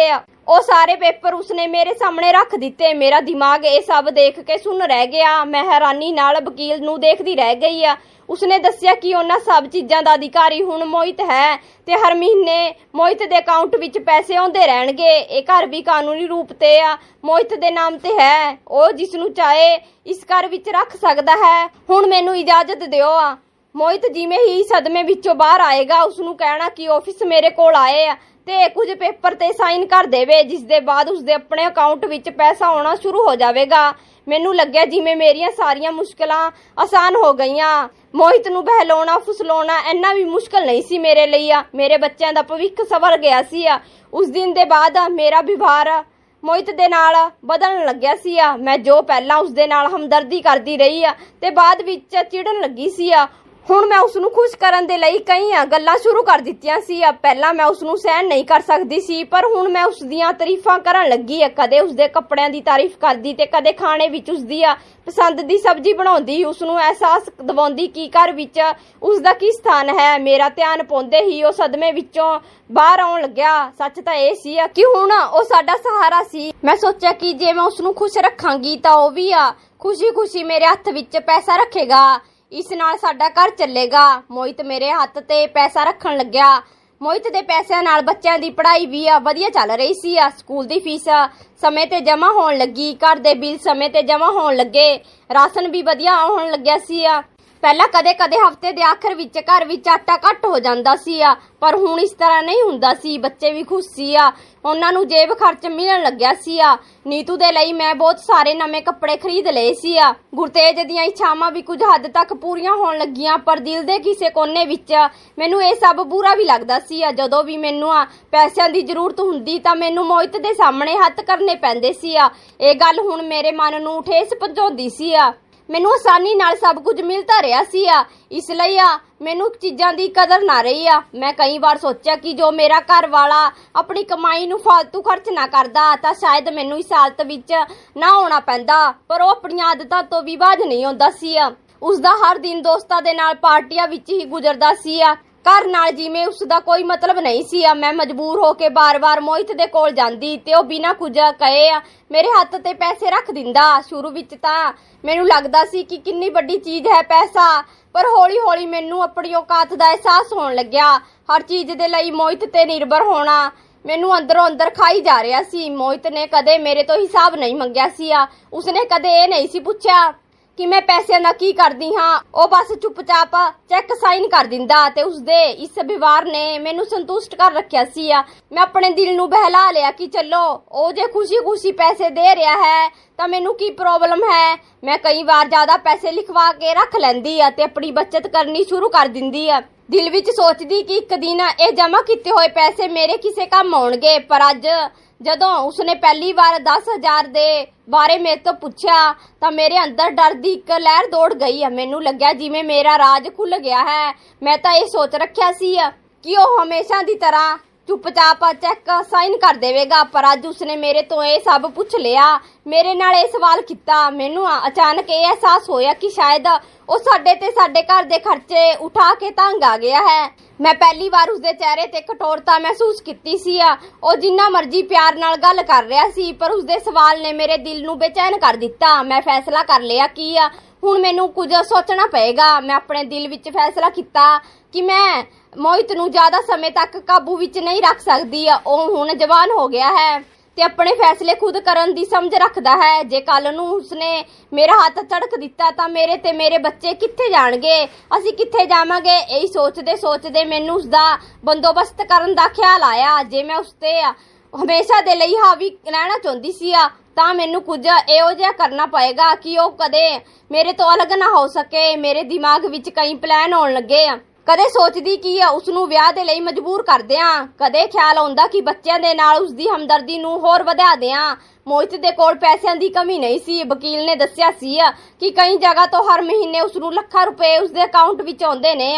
ਉਹ ਸਾਰੇ ਪੇਪਰ ਉਸਨੇ ਮੇਰੇ ਸਾਹਮਣੇ ਰੱਖ ਦਿੱਤੇ। ਮੇਰਾ ਦਿਮਾਗ ਇਹ ਸਭ ਦੇਖ ਕੇ ਸੁੰਨ ਰਹਿ ਗਿਆ। ਮੈਂ ਹੈਰਾਨੀ ਨਾਲ ਵਕੀਲ ਨੂੰ ਦੇਖਦੀ ਰਹਿ ਗਈ ਆ। ਉਸਨੇ ਦੱਸਿਆ ਕਿ ਉਹਨਾਂ ਸਭ ਚੀਜ਼ਾਂ ਦਾ ਅਧਿਕਾਰੀ ਹੁਣ ਮੋਹਿਤ ਹੈ ਤੇ ਹਰ ਮਹੀਨੇ ਮੋਹਿਤ ਦੇ ਅਕਾਊਂਟ ਵਿੱਚ ਪੈਸੇ ਆਉਂਦੇ ਰਹਿਣਗੇ। ਇਹ ਘਰ ਵੀ ਕਾਨੂੰਨੀ ਰੂਪ ਤੇ ਆ। ਮੋਹਿਤ ਦੇ ਨਾਮ ਤੇ ਹੈ। ਉਹ ਜਿਸ ਨੂੰ ਚਾਹੇ ਇਸ ਘਰ ਵਿੱਚ ਰੱਖ ਸਕਦਾ ਹੈ। ਹੁਣ ਮੈਨੂੰ ਇਜਾਜ਼ਤ ਦਿਓ ਆ। ਮੋਹਿਤ ਜਿਵੇਂ ਹੀ ਸਦਮੇ ਵਿੱਚੋਂ ਬਾਹਰ ਆਏਗਾ ਉਸ ਨੂੰ ਕਹਿਣਾ ਕਿ ਆਫਿਸ ਮੇਰੇ ਕੋਲ ਆਏ ਆ ਤੇ ਕੁਝ ਪੇਪਰ ਤੇ ਸਾਈਨ ਕਰ ਦੇਵੇ ਜਿਸ ਦੇ ਬਾਅਦ ਉਸਦੇ ਆਪਣੇ ਅਕਾਊਂਟ ਵਿੱਚ ਪੈਸਾ ਆਉਣਾ ਸ਼ੁਰੂ ਹੋ ਜਾਵੇਗਾ। ਮੈਨੂੰ ਲੱਗਿਆ ਜਿਵੇਂ ਮੇਰੀਆਂ ਸਾਰੀਆਂ ਮੁਸ਼ਕਲਾਂ ਆਸਾਨ ਹੋ ਗਈਆਂ। ਮੋਹਿਤ ਨੂੰ ਬਹਿਲਾਉਣਾ, ਫੁਸਲਾਉਣਾ ਇੰਨਾ ਵੀ ਮੁਸ਼ਕਲ ਨਹੀਂ ਸੀ ਮੇਰੇ ਲਈ ਆ। ਮੇਰੇ ਬੱਚਿਆਂ ਦਾ ਭਵਿੱਖ ਸਵਰ ਗਿਆ ਸੀ ਆ। ਉਸ ਦਿਨ ਦੇ ਬਾਅਦ ਮੇਰਾ ਵਿਵਹਾਰ ਮੋਹਿਤ ਦੇ ਨਾਲ ਬਦਲਣ ਲੱਗਿਆ ਸੀ ਆ। ਮੈਂ ਜੋ ਪਹਿਲਾਂ ਉਸ ਦੇ ਨਾਲ ਹਮਦਰਦੀ ਕਰਦੀ ਰਹੀ ਆ, ਤੇ ਬਾਅਦ ਵਿੱਚ ਚਿੜਨ ਲੱਗੀ ਸੀ ਆ। ਹੁਣ ਮੈਂ ਉਸ ਨੂੰ ਖੁਸ਼ ਕਰਨ ਦੇ ਲਈ ਕਈ ਗੱਲਾਂ ਸ਼ੁਰੂ ਕਰ ਦਿੱਤੀਆਂ ਸੀ। ਪਹਿਲਾਂ ਮੈਂ ਉਸ ਨੂੰ ਸਹਿਣ ਨਹੀਂ ਕਰ ਸਕਦੀ ਸੀ, ਪਰ ਹੁਣ ਮੈਂ ਉਸ ਦੀਆਂ ਤਾਰੀਫਾਂ ਕਰਨ ਲੱਗੀ ਆ। ਕਦੇ ਉਸ ਦੇ ਕੱਪੜਿਆਂ ਦੀ ਤਾਰੀਫ ਕਰਦੀ ਤੇ ਕਦੇ ਖਾਣੇ ਵਿੱਚ ਉਸ ਦੀ ਪਸੰਦ ਦੀ ਸਬਜ਼ੀ ਬਣਾਉਂਦੀ। ਉਸ ਨੂੰ ਅਹਿਸਾਸ ਦਿਵਾਉਂਦੀ ਕਿ ਘਰ ਵਿੱਚ ਉਸ ਦਾ ਕੀ ਸਥਾਨ ਹੈ। ਮੇਰਾ ਧਿਆਨ ਪਾਉਂਦੇ ਹੀ ਉਹ ਸਦਮੇ ਵਿੱਚੋਂ ਬਾਹਰ ਆਉਣ ਲੱਗਿਆ। ਸੱਚ ਤਾਂ ਇਹ ਸੀ ਆ ਕਿ ਹੁਣ ਉਹ ਸਾਡਾ ਸਹਾਰਾ ਸੀ। ਮੈਂ ਸੋਚਿਆ ਕਿ ਜੇ ਮੈਂ ਉਸ ਨੂੰ ਖੁਸ਼ ਰੱਖਾਂਗੀ ਤਾਂ ਉਹ ਵੀ ਆ ਖੁਸ਼ੀ-ਖੁਸ਼ੀ ਮੇਰੇ ਹੱਥ ਵਿੱਚ ਪੈਸਾ ਰੱਖੇਗਾ। ਇਸ ਨਾਲ ਸਾਡਾ ਘਰ ਚੱਲੇਗਾ। ਮੋਹਿਤ ਮੇਰੇ ਹੱਥ ਤੇ ਪੈਸਾ ਰੱਖਣ ਲੱਗਿਆ। ਮੋਹਿਤ ਦੇ ਪੈਸਿਆਂ ਨਾਲ ਬੱਚਿਆਂ ਦੀ ਪੜ੍ਹਾਈ ਵੀ ਆ, ਵਧੀਆ ਚੱਲ ਰਹੀ ਸੀ ਆ। ਸਕੂਲ ਦੀ ਫੀਸ ਸਮੇਂ ਤੇ ਜਮ੍ਹਾਂ ਹੋਣ ਲੱਗੀ। ਘਰ ਦੇ ਬਿੱਲ ਸਮੇਂ ਤੇ ਜਮ੍ਹਾਂ ਹੋਣ ਲੱਗੇ। ਰਾਸ਼ਨ ਵੀ ਵਧੀਆ ਆਉਣ ਲੱਗਿਆ ਸੀ ਆ। ਪਹਿਲਾਂ ਕਦੇ-ਕਦੇ ਹਫ਼ਤੇ ਦੇ ਆਖਰ ਵਿੱਚ ਘਰ ਵਿੱਚ ਆਟਾ ਘੱਟ ਹੋ ਜਾਂਦਾ ਸੀ ਆ, ਪਰ ਹੁਣ ਇਸ ਤਰ੍ਹਾਂ ਨਹੀਂ ਹੁੰਦਾ ਸੀ, ਬੱਚੇ ਵੀ ਖੁਸ਼ ਸੀ ਆ। ਉਹਨਾਂ ਨੂੰ ਜੇਬ ਖਰਚ ਮਿਲਣ ਲੱਗਿਆ ਸੀ ਆ। ਨੀਤੂ ਦੇ ਲਈ ਮੈਂ ਬਹੁਤ ਸਾਰੇ ਨਵੇਂ ਕੱਪੜੇ ਖਰੀਦ ਲਏ ਸੀ ਆ। ਗੁਰਤੇਜ ਦੀਆਂ ਇੱਛਾਵਾਂ ਵੀ ਕੁਝ ਹੱਦ ਤੱਕ ਪੂਰੀਆਂ ਹੋਣ ਲੱਗੀਆਂ, ਪਰ ਦਿਲ ਦੇ ਕਿਸੇ ਕੋਨੇ ਵਿੱਚ ਮੈਨੂੰ ਇਹ ਸਭ ਬੁਰਾ ਵੀ ਲੱਗਦਾ ਸੀ ਆ। ਜਦੋਂ ਵੀ ਮੈਨੂੰ ਆ ਪੈਸਿਆਂ ਦੀ ਜ਼ਰੂਰਤ ਹੁੰਦੀ ਤਾਂ ਮੈਨੂੰ ਮੋਹਿਤ ਦੇ ਸਾਹਮਣੇ ਹੱਥ ਕਰਨੇ ਪੈਂਦੇ ਸੀ ਆ। ਇਹ ਗੱਲ ਹੁਣ ਮੇਰੇ ਮਨ ਨੂੰ ਠੇਸ ਪਹੁੰਚਾਉਂਦੀ ਸੀ ਆ। ਮੈਨੂੰ ਆਸਾਨੀ ਨਾਲ ਸਭ ਕੁਝ ਮਿਲਦਾ ਰਿਹਾ ਸੀ ਆ। ਇਸ ਲਈ ਆ, ਮੈਨੂੰ ਚੀਜ਼ਾਂ ਦੀ ਕਦਰ ਨਾ ਰਹੀ ਆ। ਮੈਂ ਕਈ ਵਾਰ ਸੋਚਿਆ ਕਿ ਜੋ ਮੇਰਾ ਘਰ ਵਾਲਾ ਆਪਣੀ ਕਮਾਈ ਨੂੰ ਫालतू ਖਰਚ ਨਾ ਕਰਦਾ, ਤਾਂ ਸ਼ਾਇਦ ਮੈਨੂੰ ਇਸ ਹਾਲਤ ਵਿੱਚ ਨਾ ਆਉਣਾ ਪੈਂਦਾ। ਪਰ ਉਹ ਆਪਣੀਆਂ ਆਦਤਾਂ ਤੋਂ ਵੀ ਬਾਜ ਨਹੀਂ ਆਉਂਦਾ ਸੀ ਆ। ਉਸ ਦਾ ਹਰ ਦਿਨ ਦੋਸਤਾਂ ਦੇ ਨਾਲ ਪਾਰਟੀਆਂ ਵਿੱਚ ਹੀ ਗੁਜ਼ਰਦਾ ਸੀ ਆ। ਘਰ ਨਾਲ ਜਿਵੇਂ ਉਸ ਦਾ ਕੋਈ ਮਤਲਬ ਨਹੀਂ ਸੀ ਆ। ਮੈਂ ਮਜਬੂਰ ਹੋ ਕੇ ਬਾਰ-ਬਾਰ ਮੋਹਿਤ ਦੇ ਕੋਲ ਜਾਂਦੀ ਤੇ ਉਹ ਬਿਨਾਂ ਕੁਝ ਕਹੇ ਆ, ਮੇਰੇ ਹੱਥ ਤੇ ਪੈਸੇ ਰੱਖ ਦਿੰਦਾ। ਸ਼ੁਰੂ ਵਿੱਚ ਤਾਂ ਮੈਨੂੰ ਲੱਗਦਾ ਸੀ ਕਿ ਕਿੰਨੀ ਵੱਡੀ ਚੀਜ਼ ਹੈ ਪੈਸਾ, ਪਰ ਹੌਲੀ-ਹੌਲੀ ਮੈਨੂੰ ਆਪਣੀ ਔਕਾਤ ਦਾ ਅਹਿਸਾਸ ਹੋਣ ਲੱਗਿਆ। ਹਰ ਚੀਜ਼ ਦੇ ਲਈ ਮੋਹਿਤ ਤੇ ਨਿਰਭਰ ਹੋਣਾ ਮੈਨੂੰ ਅੰਦਰੋਂ ਅੰਦਰ ਖਾਈ ਜਾ ਰਿਹਾ ਸੀ। ਮੋਹਿਤ ਨੇ ਕਦੇ ਮੇਰੇ ਤੋਂ ਹਿਸਾਬ ਨਹੀਂ ਮੰਗਿਆ ਸੀ ਆ। ਉਸਨੇ ਕਦੇ ਇਹ ਨਹੀਂ ਸੀ ਪੁੱਛਿਆ ਕਿ ਮੈਂ ਪੈਸਿਆਂ ਦਾ ਕੀ ਕਰਦੀ ਹਾਂ? ਉਹ ਬਸ ਚੁੱਪਚਾਪ ਚੈੱਕ ਸਾਈਨ ਕਰ ਦਿੰਦਾ ਤੇ ਉਸਦੇ ਇਸ ਵਿਵਹਾਰ ਨੇ ਮੈਨੂੰ ਸੰਤੁਸ਼ਟ ਕਰ ਰੱਖਿਆ ਸੀ ਆ। ਮੈਂ ਆਪਣੇ ਦਿਲ ਨੂੰ ਬਹਿਲਾ ਲਿਆ ਕਿ ਚੱਲੋ, ਉਹ ਜੇ ਖੁਸ਼ੀ-ਖੁਸ਼ੀ ਪੈਸੇ ਦੇ ਰਿਹਾ ਹੈ, ਤਾਂ ਮੈਨੂੰ ਕੀ ਪ੍ਰੋਬਲਮ ਹੈ? ਮੈਂ ਕਈ ਵਾਰ ਜ਼ਿਆਦਾ ਪੈਸੇ ਲਿਖਵਾ ਕੇ ਰੱਖ ਲੈਂਦੀ ਆ ਤੇ ਆਪਣੀ ਬਚਤ ਕਰਨੀ ਸ਼ੁਰੂ ਕਰ ਦਿੰਦੀ ਆ। ਦਿਲ ਵਿੱਚ ਸੋਚਦੀ ਕਿ ਇੱਕ ਦਿਨ ਇਹ ਜਮ੍ਹਾਂ ਕੀਤੇ ਹੋਏ ਪੈਸੇ ਮੇਰੇ ਕਿਸੇ ਕੰਮ ਆਉਣਗੇ, ਪਰ ਅੱਜ ਜਦੋਂ ਉਸਨੇ ਪਹਿਲੀ ਵਾਰ 10000 ਦੇ ਬਾਰੇ ਮੇਰੇ ਤੋਂ ਪੁੱਛਿਆ, ਤਾਂ ਮੇਰੇ ਅੰਦਰ ਡਰ ਦੀ ਇੱਕ ਲਹਿਰ ਦੌੜ ਗਈ ਆ। ਮੈਨੂੰ ਲੱਗਿਆ ਜਿਵੇਂ ਮੇਰਾ ਰਾਜ ਖੁੱਲ ਗਿਆ ਹੈ। ਮੈਂ ਤਾਂ ਇਹ ਸੋਚ ਰੱਖਿਆ ਸੀ ਕਿ ਉਹ ਹਮੇਸ਼ਾ ਦੀ ਤਰ੍ਹਾਂ ਚੁੱਪਚਾਪ ਚੈੱਕ ਸਾਈਨ ਕਰ ਦੇਵੇਗਾ, ਪਰ ਅੱਜ ਉਸਨੇ ਮੇਰੇ ਤੋਂ ਇਹ ਸਭ ਪੁੱਛ ਲਿਆ। ਮੇਰੇ ਨਾਲ ਇਹ ਸਵਾਲ ਕੀਤਾ। ਮੈਨੂੰ ਅਚਾਨਕ ਇਹ ਅਹਿਸਾਸ ਹੋਇਆ ਕਿ ਸ਼ਾਇਦ ਉਹ ਸਾਡੇ ਤੇ ਸਾਡੇ ਘਰ ਦੇ ਖਰਚੇ ਉਠਾ ਕੇ ਤੰਗ ਆ ਗਿਆ ਹੈ। ਮੈਂ ਪਹਿਲੀ ਵਾਰ ਉਸਦੇ ਚਿਹਰੇ ਤੇ ਕਠੋਰਤਾ ਮਹਿਸੂਸ ਕੀਤੀ ਸੀ ਆ। ਉਹ ਜਿੰਨਾ ਮਰਜ਼ੀ ਪਿਆਰ ਨਾਲ ਗੱਲ ਕਰ ਰਿਹਾ ਸੀ, ਪਰ ਉਸਦੇ ਸਵਾਲ ਨੇ ਮੇਰੇ ਦਿਲ ਨੂੰ ਬੇਚੈਨ ਕਰ ਦਿੱਤਾ। ਮੈਂ ਫੈਸਲਾ ਕਰ ਲਿਆ ਕੀ ਆ? ਹੁਣ ਮੈਨੂੰ ਕੁਝ ਸੋਚਣਾ ਪਏਗਾ। ਮੈਂ ਆਪਣੇ ਦਿਲ ਵਿੱਚ ਫੈਸਲਾ ਕੀਤਾ ਕਿ ਮੈਂ ਮੋਹਿਤ ਨੂੰ ਜ਼ਿਆਦਾ ਸਮੇਂ ਤੱਕ ਕਾਬੂ ਵਿੱਚ ਨਹੀਂ ਰੱਖ ਸਕਦੀ ਆ। ਉਹ ਹੁਣ ਜਵਾਨ ਹੋ ਗਿਆ ਹੈ। ਤੇ ਆਪਣੇ ਫੈਸਲੇ ਖੁਦ ਕਰਨ ਦੀ ਸਮਝ ਰੱਖਦਾ ਹੈ। ਜੇ ਕੱਲ ਨੂੰ ਉਸਨੇ ਮੇਰਾ ਹੱਥ ਝੜਕ ਦਿੱਤਾ ਤਾਂ ਮੇਰੇ ਤੇ ਮੇਰੇ ਬੱਚੇ ਕਿੱਥੇ ਜਾਣਗੇ? ਅਸੀਂ ਕਿੱਥੇ ਜਾਵਾਂਗੇ? ਇਹੀ ਸੋਚਦੇ ਸੋਚਦੇ ਮੈਨੂੰ ਉਸਦਾ ਬੰਦੋਬਸਤ ਕਰਨ ਦਾ ਖਿਆਲ ਆਇਆ। ਜੇ ਮੈਂ ਉਸ ਤੇ ਹਮੇਸ਼ਾ ਦੇ ਲਈ ਹਾਵੀ ਰਹਿਣਾ ਚਾਹੁੰਦੀ ਸੀ ਆ, ਤਾਂ ਮੈਨੂੰ ਕੁਝ ਇਹੋ ਜਿਹਾ ਕਰਨਾ ਪਏਗਾ ਕਿ ਉਹ ਕਦੇ ਮੇਰੇ ਤੋਂ ਅਲੱਗ ਨਾ ਹੋ ਸਕੇ। ਮੇਰੇ ਦਿਮਾਗ ਵਿੱਚ ਕਈ ਪਲਾਨ ਆਉਣ ਲੱਗੇ ਆ। ਕਦੇ ਸੋਚਦੀ ਕੀ ਆ ਉਸ ਨੂੰ ਵਿਆਹ ਦੇ ਲਈ ਮਜਬੂਰ ਕਰਦੇ ਆ। ਕਦੇ ਖਿਆਲ ਆਉਂਦਾ ਕਿ ਬੱਚਿਆਂ ਦੇ ਨਾਲ ਉਸ ਦੀ ਹਮਦਰਦੀ ਨੂੰ ਹੋਰ ਵਧਾ ਦਿਆਂ। ਮੋਹਿਤ ਦੇ ਕੋਲ ਪੈਸਿਆਂ ਦੀ ਕਮੀ ਨਹੀਂ ਸੀ। ਵਕੀਲ ਨੇ ਦੱਸਿਆ ਸੀ ਕਿ ਕਈ ਜਗ੍ਹਾ ਤੋਂ ਹਰ ਮਹੀਨੇ ਉਸ ਨੂੰ ਲੱਖਾਂ ਰੁਪਏ ਉਸ ਦੇ ਅਕਾਊਂਟ ਵਿੱਚ ਆਉਂਦੇ ਨੇ।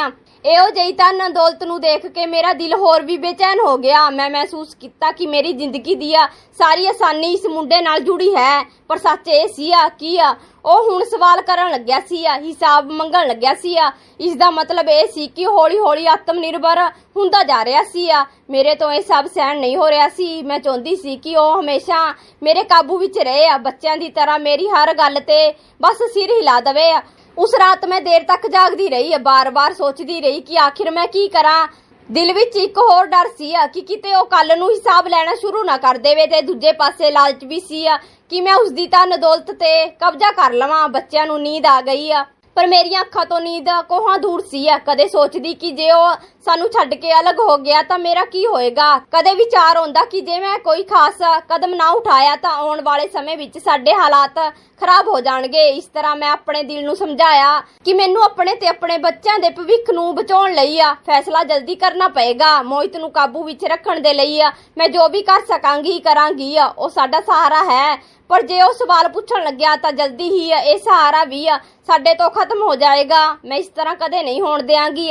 ਇਹੋ ਜਿਹੀ ਧਨ ਦੌਲਤ ਨੂੰ ਦੇਖ ਕੇ ਮੇਰਾ ਦਿਲ ਹੋਰ ਵੀ ਬੇਚੈਨ ਹੋ ਗਿਆ। ਮੈਂ ਮਹਿਸੂਸ ਕੀਤਾ ਕਿ ਮੇਰੀ ਜ਼ਿੰਦਗੀ ਦੀ ਆ, ਸਾਰੀ ਆਸਾਨੀ ਇਸ ਮੁੰਡੇ ਨਾਲ ਜੁੜੀ ਹੈ। ਪਰ ਸੱਚ ਇਹ ਸੀ ਆ ਕੀ ਉਹ ਹੁਣ ਸਵਾਲ ਕਰਨ ਲੱਗਿਆ ਸੀ ਆ, ਹਿਸਾਬ ਮੰਗਣ ਲੱਗਿਆ ਸੀ ਆ। ਇਸ ਦਾ ਮਤਲਬ ਇਹ ਸੀ ਕਿ ਹੌਲੀ ਹੌਲੀ ਆਤਮ ਨਿਰਭਰ ਹੁੰਦਾ ਜਾ ਰਿਹਾ ਸੀ ਆ। ਮੇਰੇ ਤੋਂ ਇਹ ਸਭ ਸਹਿਣ ਨਹੀਂ ਹੋ ਰਿਹਾ ਸੀ। ਮੈਂ ਚਾਹੁੰਦੀ ਸੀ ਕਿ ਉਹ ਹਮੇਸ਼ਾ ਮੇਰੇ ਕਾਬੂ ਵਿੱਚ ਰਹੇ ਆ। ਬੱਚਿਆਂ ਦੀ ਤਰ੍ਹਾਂ ਮੇਰੀ ਹਰ ਗੱਲ ਤੇ ਬਸ ਸਿਰ ਹਿਲਾ ਦਵੇ ਆ। ਉਸ ਰਾਤ ਮੈਂ ਦੇਰ ਤੱਕ ਜਾਗਦੀ ਰਹੀ ਆ। ਬਾਰ-ਬਾਰ ਸੋਚਦੀ ਰਹੀ ਕਿ ਆਖਿਰ ਮੈਂ ਕੀ ਕਰਾਂ। ਦਿਲ ਵਿੱਚ ਇੱਕ ਹੋਰ ਡਰ ਸੀ ਆ ਕਿ ਕਿਤੇ ਉਹ ਕੱਲ ਨੂੰ ਹਿਸਾਬ ਲੈਣਾ ਸ਼ੁਰੂ ਨਾ ਕਰ ਦੇਵੇ ਤੇ ਦੂਜੇ ਪਾਸੇ ਲਾਲਚ ਵੀ ਸੀ ਆ ਕਿ ਮੈਂ ਉਸ ਦੀ ਧਨ ਦੌਲਤ ਤੇ ਕਬਜ਼ਾ ਕਰ ਲਵਾਂ, ਬੱਚਿਆਂ ਨੂੰ ਨੀਂਦ ਆ ਗਈ ਆ। ਪਰ ਮੇਰੀਆਂ ਅੱਖਾਂ ਤੋਂ ਨੀਂਦ ਕੋਹਾਂ ਦੂਰ ਸੀ ਆ। ਕਦੇ ਸੋਚਦੀ ਕਿ ਜੇ ਉਹ ਸਾਨੂੰ ਛੱਡ ਕੇ ਅਲੱਗ ਹੋ ਗਿਆ ਤਾਂ ਮੇਰਾ ਕੀ ਹੋਏਗਾ? ਕਦੇ ਵਿਚਾਰ ਆਉਂਦਾ ਕਿ ਜੇ ਮੈਂ ਕੋਈ ਖਾਸ ਕਦਮ ਨਾ ਉਠਾਇਆ ਤਾਂ ਆਉਣ ਵਾਲੇ ਸਮੇਂ ਵਿੱਚ ਸਾਡੇ ਹਾਲਾਤ ਖਰਾਬ ਹੋ ਜਾਣਗੇ। ਇਸ ਤਰ੍ਹਾਂ ਮੈਂ ਆਪਣੇ ਦਿਲ ਨੂੰ ਸਮਝਾਇਆ ਕਿ ਮੈਨੂੰ ਆਪਣੇ ਤੇ ਆਪਣੇ ਬੱਚਿਆਂ ਦੇ ਭਵਿੱਖ ਨੂੰ ਬਚਾਉਣ ਲਈ ਆ, ਫੈਸਲਾ ਜਲਦੀ ਕਰਨਾ ਪਏਗਾ। ਮੋਹਿਤ ਨੂੰ ਕਾਬੂ ਵਿੱਚ ਰੱਖਣ ਦੇ ਲਈ ਆ, ਮੈਂ ਜੋ ਵੀ ਕਰ ਸਕਾਂਗੀ, ਕਰਾਂਗੀ ਆ। ਉਹ ਸਾਡਾ ਸਹਾਰਾ ਹੈ। ਪਰ ਜੇ ਉਹ ਸਵਾਲ ਪੁੱਛਣ ਲੱਗਿਆ ਤਾਂ ਜਲਦੀ ਹੀ ਇਹ ਸਹਾਰਾ ਵੀ ਆ ਸਾਡੇ ਤੋਂ ਖਤਮ ਹੋ ਜਾਏਗਾ। ਮੈਂ ਇਸ ਤਰ੍ਹਾਂ ਕਦੇ ਨਹੀਂ ਹੋਣ ਦਿਆਂਗੀ।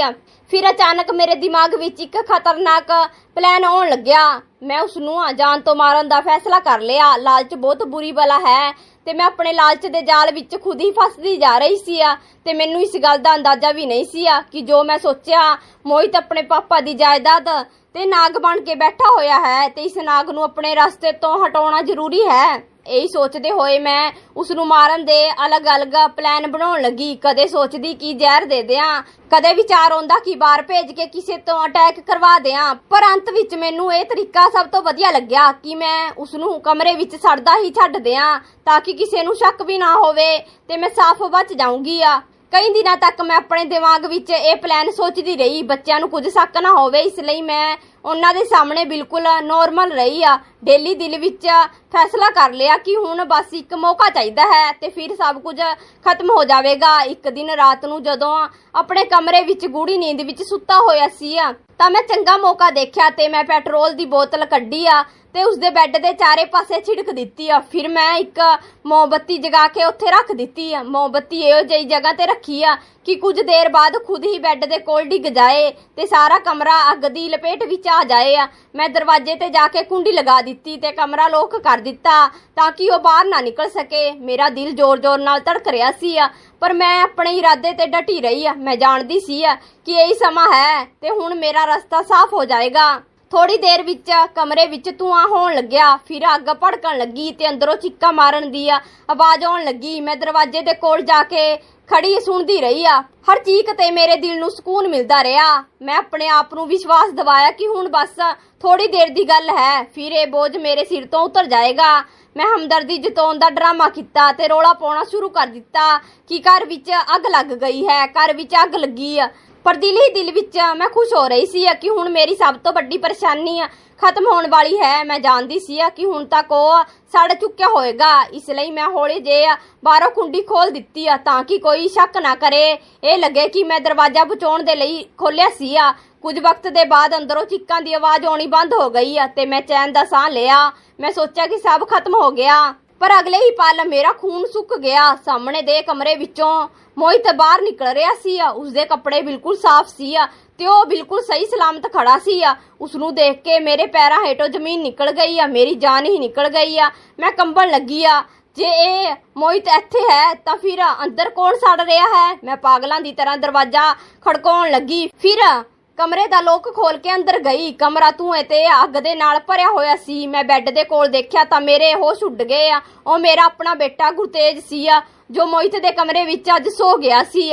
ਫਿਰ ਅਚਾਨਕ ਮੇਰੇ ਦਿਮਾਗ ਵਿੱਚ ਇੱਕ ਖਤਰਨਾਕ ਪਲਾਨ ਆਉਣ ਲੱਗਿਆ। ਮੈਂ ਉਸ ਨੂੰ ਜਾਨ ਤੋਂ ਮਾਰਨ ਦਾ ਫੈਸਲਾ ਕਰ ਲਿਆ। ਲਾਲਚ ਬਹੁਤ ਬੁਰੀ ਬਲਾ ਹੈ ਤੇ ਮੈਂ ਆਪਣੇ ਲਾਲਚ ਦੇ ਜਾਲ ਵਿੱਚ ਖੁਦ ਹੀ ਫਸਦੀ ਜਾ ਰਹੀ ਸੀ। ਆ ਤੇ ਮੈਨੂੰ ਇਸ ਗੱਲ ਦਾ ਅੰਦਾਜ਼ਾ ਵੀ ਨਹੀਂ ਸੀ ਆ ਕਿ ਜੋ ਮੈਂ ਸੋਚਿਆ, ਮੋਹਿਤ ਆਪਣੇ ਪਾਪਾ ਦੀ ਜਾਇਦਾਦ ਤੇ ਨਾਗ ਬਣ ਕੇ ਬੈਠਾ ਹੋਇਆ ਹੈ ਤੇ ਇਸ ਨਾਗ ਨੂੰ ਆਪਣੇ ਰਸਤੇ ਤੋਂ ਹਟਾਉਣਾ ਜ਼ਰੂਰੀ ਹੈ। ਇਹੀ ਸੋਚਦੇ ਹੋਏ ਮੈਂ ਉਸ ਨੂੰ ਮਾਰਨ ਦੇ ਅਲੱਗ-ਅਲੱਗ ਪਲਾਨ ਬਣਾਉਣ ਲੱਗੀ। ਕਦੇ ਸੋਚਦੀ ਕਿ ਜ਼ਹਿਰ ਦੇ ਦਿਆਂ, ਕਦੇ ਵਿਚਾਰ ਆਉਂਦਾ ਕਿ ਬਾਹਰ ਭੇਜ ਕੇ ਕਿਸੇ ਤੋਂ ਅਟੈਕ ਕਰਵਾ ਦਿਆਂ। ਪਰ ਅੰਤ ਵਿੱਚ ਮੈਨੂੰ ਇਹ ਤਰੀਕਾ ਸਭ ਤੋਂ ਵਧੀਆ ਲੱਗਿਆ ਕਿ ਮੈਂ ਉਸ ਨੂੰ ਕਮਰੇ ਵਿੱਚ ਸੜਦਾ ਹੀ ਛੱਡ ਦਿਆਂ, ਤਾਂ ਕਿ ਕਿਸੇ ਨੂੰ ਸ਼ੱਕ ਵੀ ਨਾ ਹੋਵੇ ਤੇ ਮੈਂ ਸਾਫ਼ ਬਚ ਜਾਊਂਗੀ ਆ। ਕਈ ਦਿਨਾਂ ਤੱਕ ਮੈਂ ਆਪਣੇ ਦਿਮਾਗ ਵਿੱਚ ਇਹ ਪਲਾਨ ਸੋਚਦੀ ਰਹੀ, ਬੱਚਿਆਂ ਨੂੰ ਕੁਝ ਸ਼ੱਕ ਨਾ ਹੋਵੇ, ਇਸ ਲਈ ਮੈਂ ਉਹਨਾਂ ਦੇ ਸਾਹਮਣੇ ਬਿਲਕੁਲ ਨੋਰਮਲ ਰਹੀ ਆ। ਡੇਲੀ ਦਿਲ ਵਿੱਚ ਫੈਸਲਾ ਕਰ ਲਿਆ ਕਿ ਹੁਣ ਬਸ ਇੱਕ ਮੌਕਾ ਚਾਹੀਦਾ ਹੈ ਤੇ ਫਿਰ ਸਭ ਕੁਝ ਖਤਮ ਹੋ ਜਾਵੇਗਾ। ਇੱਕ ਦਿਨ ਰਾਤ ਨੂੰ ਜਦੋਂ ਆਪਣੇ ਕਮਰੇ ਵਿੱਚ ਗੂੜੀ ਨੀਂਦ ਵਿੱਚ ਸੁੱਤਾ ਹੋਇਆ ਸੀ, ਤਾਂ ਮੈਂ ਚੰਗਾ ਮੌਕਾ ਦੇਖਿਆ ਤੇ ਮੈਂ ਪੈਟਰੋਲ ਦੀ ਬੋਤਲ ਕੱਢੀ ਆ ਤੇ ਉਸਦੇ ਬੈੱਡ ਦੇ ਚਾਰੇ ਪਾਸੇ ਛਿੜਕ ਦਿੱਤੀ ਆ। ਫਿਰ ਮੈਂ ਇੱਕ ਮੋਮਬੱਤੀ ਜਗਾ ਕੇ ਉੱਥੇ ਰੱਖ ਦਿੱਤੀ ਆ। ਮੋਮਬੱਤੀ ਇਹੋ ਜਿਹੀ ਜਗ੍ਹਾ ਤੇ ਰੱਖੀ ਆ ਕਿ ਕੁਝ ਦੇਰ ਬਾਅਦ ਖੁਦ ਹੀ ਬੈੱਡ ਦੇ ਕੋਲ ਡਿੱਗ ਜਾਏ ਤੇ ਸਾਰਾ ਕਮਰਾ ਅੱਗ ਦੀ ਲਪੇਟ ਵਿੱਚ ਆ ਜਾਏ ਆ। ਮੈਂ ਦਰਵਾਜ਼ੇ ਤੇ ਜਾ ਕੇ ਕੁੰਡੀ ਲਗਾ ਦਿੱਤੀ ਤੇ ਕਮਰਾ ਲੋਕ ਕਰ ਦਿੱਤਾ ਤਾਂ ਕਿ ਉਹ ਬਾਹਰ ਨਾ ਨਿਕਲ ਸਕੇ। ਮੇਰਾ ਦਿਲ ਜ਼ੋਰ-ਜ਼ੋਰ ਨਾਲ ਧੜਕ ਰਿਹਾ ਸੀ ਆ, ਪਰ ਮੈਂ ਆਪਣੇ ਇਰਾਦੇ ਤੇ ਡਟੀ ਰਹੀ ਆ। ਮੈਂ ਜਾਣਦੀ ਸੀ ਆ ਕਿ ਇਹੀ ਸਮਾਂ ਹੈ ਤੇ ਹੁਣ ਮੇਰਾ ਰਸਤਾ ਸਾਫ਼ ਹੋ ਜਾਏਗਾ। ਥੋੜੀ ਦੇਰ ਵਿੱਚ ਕਮਰੇ ਵਿੱਚ ਧੂਆਂ ਹੋਣ ਲੱਗਿਆ। ਫਿਰ ਅੱਗ ਭੜਕਣ ਲੱਗੀ ਤੇ ਅੰਦਰੋਂ ਚੀਕਾਂ ਮਾਰਨ ਦੀ ਆਵਾਜ਼ ਆਉਣ ਲੱਗੀ। ਮੈਂ ਦਰਵਾਜ਼ੇ ਦੇ ਕੋਲ ਜਾ ਕੇ ਖੜੀ ਸੁਣਦੀ ਰਹੀ ਆ। ਹਰ ਚੀਕ ਤੇ ਮੇਰੇ ਦਿਲ ਨੂੰ ਸਕੂਨ ਮਿਲਦਾ ਰਿਹਾ। ਮੈਂ ਆਪਣੇ ਆਪ ਨੂੰ ਵਿਸ਼ਵਾਸ ਦਿਵਾਇਆ ਕਿ ਹੁਣ ਬਸ ਥੋੜੀ ਦੇਰ ਦੀ ਗੱਲ ਹੈ। ਫਿਰ ਇਹ ਬੋਝ ਮੇਰੇ ਸਿਰ ਤੋਂ ਉਤਰ ਜਾਏਗਾ। ਮੈਂ ਹਮਦਰਦੀ ਜਤਾਉਣ ਦਾ ਡਰਾਮਾ ਕੀਤਾ ਤੇ ਰੋਲਾ ਪਾਉਣਾ ਸ਼ੁਰੂ ਕਰ ਦਿੱਤਾ ਕਿ ਘਰ ਵਿੱਚ ਅੱਗ ਲੱਗ ਗਈ ਹੈ। ਘਰ ਵਿੱਚ ਅੱਗ ਲੱਗੀ ਆ। ਪਰ ਦਿਲ ਹੀ ਦਿਲ ਵਿੱਚ ਮੈਂ ਖੁਸ਼ ਹੋ ਰਹੀ ਸੀ ਕਿ ਹੁਣ ਮੇਰੀ ਸਭ ਤੋਂ ਵੱਡੀ ਪਰੇਸ਼ਾਨੀ ਖਤਮ ਹੋਣ ਵਾਲੀ ਹੈ। ਮੈਂ ਜਾਣਦੀ ਸੀ ਕਿ ਹੁਣ ਤੱਕ ਉਹ ਸੜ ਚੁੱਕਿਆ ਹੋਏਗਾ। ਇਸ ਲਈ ਮੈਂ ਹੌਲੀ ਜੇ ਬਾਹਰੋਂ ਕੁੰਡੀ ਖੋਲ ਦਿੱਤੀ ਆ ਤਾਂ ਕਿ ਕੋਈ ਸ਼ੱਕ ਨਾ ਕਰੇ। ਇਹ ਲੱਗੇ ਕਿ ਮੈਂ ਦਰਵਾਜ਼ਾ ਬਚਾਉਣ ਦੇ ਲਈ ਖੋਲਿਆ ਸੀ ਆ। ਕੁਝ ਵਕਤ ਦੇ ਬਾਅਦ ਅੰਦਰੋਂ ਚੀਕਾਂ ਦੀ ਆਵਾਜ਼ ਆਉਣੀ ਬੰਦ ਹੋ ਗਈ ਆ ਤੇ ਮੈਂ ਚੈਨ ਦਾ ਸਾਹ ਲਿਆ। ਮੈਂ ਸੋਚਿਆ ਕਿ ਸਭ ਖਤਮ ਹੋ ਗਿਆ। ਪਰ ਅਗਲੇ ਹੀ ਪਲ ਮੇਰਾ ਖੂਨ ਸੁੱਕ ਗਿਆ। ਸਾਹਮਣੇ ਦੇ ਕਮਰੇ ਵਿੱਚੋਂ ਮੋਹਿਤ ਬਾਹਰ ਨਿਕਲ ਰਿਹਾ ਸੀ ਆ ਉਸਦੇ ਕੱਪੜੇ ਬਿਲਕੁਲ ਸਾਫ਼ ਸੀ ਤੇ ਉਹ ਬਿਲਕੁਲ ਸਹੀ ਸਲਾਮਤ ਖੜਾ ਸੀ ਆ ਉਸ ਨੂੰ ਦੇਖ ਕੇ ਮੇਰੇ ਪੈਰਾਂ ਹੇਠੋਂ ਜ਼ਮੀਨ ਨਿਕਲ ਗਈ ਆ, ਮੇਰੀ ਜਾਨ ਹੀ ਨਿਕਲ ਗਈ ਆ। ਮੈਂ ਕੰਬਣ ਲੱਗੀ ਆ, ਜੇ ਇਹ ਮੋਹਿਤ ਇੱਥੇ ਹੈ ਤਾਂ ਫਿਰ ਅੰਦਰ ਕੌਣ ਸੜ ਰਿਹਾ ਹੈ? ਮੈਂ ਪਾਗਲਾਂ ਦੀ ਤਰ੍ਹਾਂ ਦਰਵਾਜ਼ਾ ਖੜਕਾਉਣ ਲੱਗੀ। ਫਿਰ ਕਮਰੇ ਦਾ ਲੋਕ ਖੋਲ ਕੇ ਅੰਦਰ ਗਈ। ਕਮਰਾ ਧੂਏ ਤੇ ਅੱਗ ਦੇ ਨਾਲ ਭਰਿਆ ਹੋਇਆ ਸੀ। ਮੈਂ ਬੈੱਡ ਦੇ ਕੋਲ ਦੇਖਿਆ ਤਾਂ ਮੇਰੇ ਹੋਸ਼ ਉੱਡ ਗਏ ਆ। ਉਹ ਮੇਰਾ ਆਪਣਾ ਬੇਟਾ ਗੁਰਤੇਜ ਸੀ ਆ, ਜੋ ਮੋਹਿਤ ਦੇ ਕਮਰੇ ਵਿੱਚ ਅੱਜ ਸੋ ਗਿਆ ਸੀ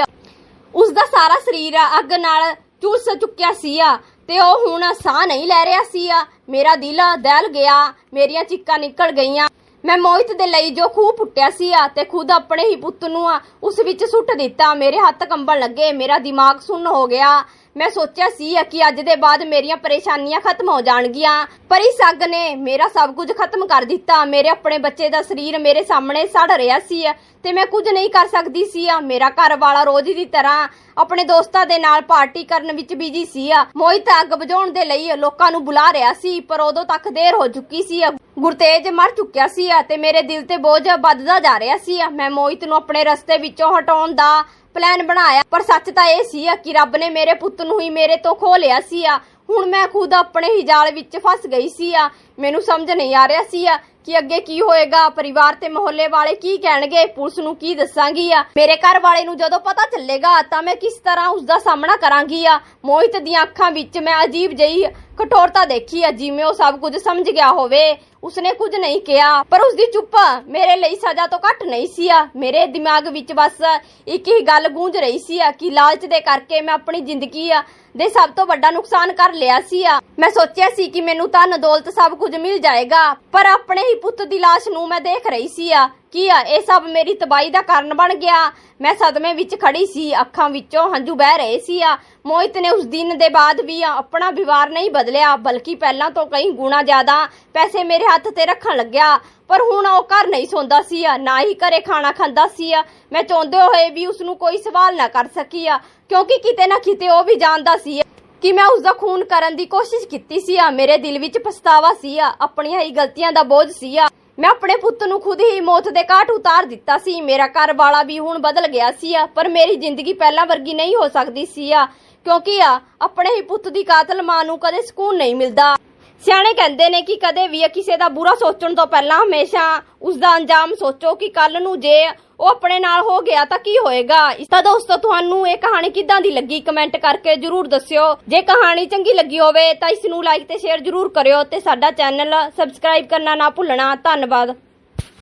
ਉਸ ਦਾ ਸਾਰਾ ਸਰੀਰ ਆ, ਅੱਗ ਨਾਲ ਝੁਲਸ ਚੁੱਕਿਆ ਸੀ ਆ। ਤੇ ਉਹ ਹੁਣ ਸਾਹ ਨਹੀਂ ਲੈ ਰਿਹਾ ਸੀ ਆ। ਮੇਰਾ ਦਿਲ ਦਹਿਲ ਗਿਆ, ਮੇਰੀਆਂ ਚੀਕਾਂ ਨਿਕਲ ਗਈਆਂ। ਮੈਂ ਮੋਹਿਤ ਦੇ ਲਈ ਜੋ ਖੂਹ ਪੁੱਟਿਆ ਸੀ ਆ ਤੇ ਖੁਦ ਆਪਣੇ ਹੀ ਪੁੱਤ ਨੂੰ ਆ, ਉਸ ਵਿੱਚ ਸੁੱਟ ਦਿੱਤਾ। ਮੇਰੇ ਹੱਥ ਕੰਬਣ ਲੱਗੇ, ਮੇਰਾ ਦਿਮਾਗ ਸੁੰਨ ਹੋ ਗਿਆ। ਮੈਂ ਸੋਚਿਆ ਸੀ ਕਿ ਅੱਜ ਦੇ ਬਾਅਦ ਮੇਰੀਆਂ ਪਰੇਸ਼ਾਨੀਆਂ ਖਤਮ ਹੋ ਜਾਣਗੀਆਂ। ਪਰ ਇਸ ਅੱਗ ਨੇ ਮੇਰਾ ਸਭ ਕੁਝ ਖਤਮ ਕਰ ਦਿੱਤਾ। ਮੇਰੇ ਆਪਣੇ ਬੱਚੇ ਦਾ ਸਰੀਰ ਮੇਰੇ ਸਾਹਮਣੇ ਸੜ ਰਿਹਾ ਸੀ ਤੇ ਮੈਂ ਕੁਝ ਨਹੀਂ ਕਰ ਸਕਦੀ ਸੀ ਮੇਰਾ ਘਰ ਵਾਲਾ ਰੋਜ਼ ਦੀ ਤਰ੍ਹਾਂ ਆਪਣੇ ਦੋਸਤਾਂ ਦੇ ਨਾਲ ਪਾਰਟੀ ਕਰਨ ਵਿੱਚ ਬਿਜ਼ੀ ਸੀ ਆ। ਮੋਹਿਤ ਅੱਗ ਬੁਝਾਉਣ ਦੇ ਲਈ ਲੋਕਾਂ ਨੂੰ ਬੁਲਾ ਰਿਹਾ ਸੀ, ਪਰ ਉਦੋਂ ਤੱਕ ਦੇਰ ਹੋ ਚੁੱਕੀ ਸੀ ਗੁਰਤੇਜ ਮਰ ਚੁੱਕਿਆ ਸੀ ਤੇ ਮੇਰੇ ਦਿਲ ਤੇ ਬੋਝ ਵੱਧਦਾ ਜਾ ਰਿਹਾ ਸੀ ਮੈਂ ਮੋਹਿਤ ਨੂੰ ਆਪਣੇ ਰਸਤੇ ਵਿੱਚੋਂ ਹਟਾਉਣ ਦਾ ਪਲਾਨ ਬਣਾਇਆ, ਪਰ ਸੱਚ ਤਾਂ ਇਹ ਸੀ ਕਿ ਰੱਬ ਨੇ ਮੇਰੇ ਪੁੱਤ ਨੂੰ ਹੀ ਮੇਰੇ ਤੋਂ ਖੋ ਲਿਆ ਸੀ ਆ। ਹੁਣ ਮੈਂ ਖੁਦ ਆਪਣੇ ਹੀ ਜਾਲ ਵਿੱਚ ਫਸ ਗਈ ਸੀ ਆ। ਮੈਨੂੰ ਸਮਝ ਨਹੀਂ ਆ ਰਿਹਾ ਸੀ ਆ ਕਿ ਅੱਗੇ ਕੀ ਹੋਏਗਾ। ਪਰਿਵਾਰ ਤੇ ਮੁਹੱਲੇ ਵਾਲੇ ਕੀ ਕਹਿਣਗੇ? ਪੁਲਿਸ ਨੂੰ ਕੀ ਦੱਸਾਂਗੀ ਆ? ਮੇਰੇ ਘਰ ਵਾਲੇ ਨੂੰ ਜਦੋਂ ਪਤਾ ਚੱਲੇਗਾ ਤਾਂ ਮੈਂ ਕਿਸ ਤਰ੍ਹਾਂ ਉਸ ਦਾ ਸਾਹਮਣਾ ਕਰਾਂਗੀ ਆ। ਮੋਹਿਤ ਦੀਆਂ ਅੱਖਾਂ ਵਿੱਚ ਮੈਂ ਅਜੀਬ ਜਿਹੀ ਕਠੋਰਤਾ ਦੇਖੀ ਆ, ਜਿਵੇਂ ਉਹ ਸਭ ਕੁਝ ਸਮਝ ਗਿਆ ਹੋਵੇ। ਉਸਨੇ ਕੁਝ ਨਹੀਂ ਕਿਹਾ, ਪਰ ਉਸਦੀ ਚੁੱਪ ਮੇਰੇ ਲਈ ਸਜ਼ਾ ਤੋਂ ਘੱਟ ਨਹੀਂ ਸੀ ਆ। ਮੇਰੇ ਦਿਮਾਗ ਵਿੱਚ ਬਸ ਇੱਕ ਹੀ ਗੱਲ ਗੂੰਜ ਰਹੀ ਸੀ ਆ ਕਿ ਲਾਲਚ ਦੇ ਕਰਕੇ ਮੈਂ ਆਪਣੀ ਜ਼ਿੰਦਗੀ ਆ ਦੇ ਸਭ ਤੋਂ ਵੱਡਾ ਨੁਕਸਾਨ ਕਰ ਲਿਆ ਸੀ ਆ। ਮੈਂ ਸੋਚਿਆ ਸੀ ਕਿ ਮੈਨੂੰ ਧਨ ਦੌਲਤ ਸਭ ਕੁਝ ਮਿਲ ਜਾਏਗਾ, ਪਰ ਆਪਣੇ ਹੀ ਪੁੱਤ ਦੀ ਲਾਸ਼ ਨੂੰ ਮੈਂ ਦੇਖ ਰਹੀ ਸੀ ਆ। ਕੀ ਆ? ਇਹ ਸਭ ਮੇਰੀ ਤਬਾਈ ਦਾ ਕਾਰਨ ਬਣ ਗਿਆ। ਮੈਂ ਸਦਮੇ ਵਿੱਚ ਖੜੀ ਸੀ, ਅੱਖਾਂ ਵਿੱਚੋਂ ਹੰਝੂ ਬਹਿ ਰਹੇ ਸੀ ਆ। ਮੋਹਿਤ ਨੇ ਉਸ ਦਿਨ ਦੇ ਬਾਅਦ ਵੀ ਆਪਣਾ ਵਿਵਹਾਰ ਨਹੀਂ ਬਦਲਿਆ, ਬਲਕਿ ਪਹਿਲਾਂ ਤੋਂ ਕਈ ਗੁਣਾ ਜ਼ਿਆਦਾ ਪੈਸੇ ਮੇਰੇ ਹੱਥ ਤੇ ਰੱਖਣ ਲੱਗਿਆ। ਪਰ ਹੁਣ ਉਹ ਘਰ ਨਹੀਂ ਸੌਂਦਾ ਸੀ ਆ, ਨਾ ਹੀ ਘਰੇ ਖਾਣਾ ਖਾਂਦਾ ਸੀ ਆ। ਮੈਂ ਚਾਹੁੰਦੇ ਹੋਏ ਵੀ ਉਸ ਨੂੰ ਕੋਈ ਸਵਾਲ ਨਾ ਕਰ ਸਕੀ ਆ, ਕਿਉਂਕਿ ਕਿਤੇ ਨਾ ਕਿਤੇ ਉਹ ਵੀ ਜਾਣਦਾ ਸੀ ਕਿ ਮੈਂ ਉਸ ਦਾ ਖੂਨ ਕਰਨ ਦੀ ਕੋਸ਼ਿਸ਼ ਕੀਤੀ ਸੀ ਆ। ਮੇਰੇ ਦਿਲ ਵਿੱਚ ਪਛਤਾਵਾ ਸੀ ਆ, ਆਪਣੀਆਂ ਹੀ ਗਲਤੀਆਂ ਦਾ ਬੋਝ ਸੀ ਆ। ਮੈਂ ਆਪਣੇ ਪੁੱਤ ਨੂੰ ਖੁਦ ਹੀ ਮੌਤ ਦੇ ਘਾਟ ਉਤਾਰ ਦਿੱਤਾ ਸੀ। ਮੇਰਾ ਘਰ ਵਾਲਾ ਵੀ ਹੁਣ ਬਦਲ ਗਿਆ ਸੀ ਆ, ਪਰ ਮੇਰੀ ਜ਼ਿੰਦਗੀ ਪਹਿਲਾਂ ਵਰਗੀ ਨਹੀਂ ਹੋ ਸਕਦੀ ਸੀ ਆ, ਕਿਉਂਕਿ ਆ, ਆਪਣੇ ਹੀ ਪੁੱਤ ਦੀ ਕਾਤਲ ਮਾਂ ਨੂੰ ਕਦੇ ਸਕੂਨ ਨਹੀਂ ਮਿਲਦਾ। ਸਿਆਣੇ ਕਹਿੰਦੇ ਨੇ ਕਿ ਕਦੇ ਵੀ ਕਿਸੇ ਦਾ ਬੁਰਾ ਸੋਚਣ ਤੋਂ ਪਹਿਲਾਂ ਹਮੇਸ਼ਾ ਉਸ ਦਾ ਅੰਜਾਮ ਸੋਚੋ ਕਿ ਕੱਲ ਨੂੰ ਜੇ ਉਹ ਆਪਣੇ ਨਾਲ ਹੋ ਗਿਆ ਤਾਂ ਕੀ ਹੋਏਗਾ। ਇਸ ਤਾਂ ਦੋਸਤੋ, ਤੁਹਾਨੂੰ ਇਹ ਕਹਾਣੀ ਕਿੱਦਾਂ ਦੀ ਲੱਗੀ? ਕਮੈਂਟ ਕਰਕੇ ਜਰੂਰ ਦੱਸਿਓ। ਜੇ ਕਹਾਣੀ ਚੰਗੀ ਲੱਗੀ ਹੋਵੇ ਤਾਂ ਇਸ ਨੂੰ ਲਾਈਕ ਤੇ ਸ਼ੇਅਰ ਜਰੂਰ ਕਰਿਓ ਤੇ ਸਾਡਾ ਚੈਨਲ ਸਬਸਕ੍ਰਾਈਬ ਕਰਨਾ ਨਾ ਭੁੱਲਣਾ। ਧੰਨਵਾਦ।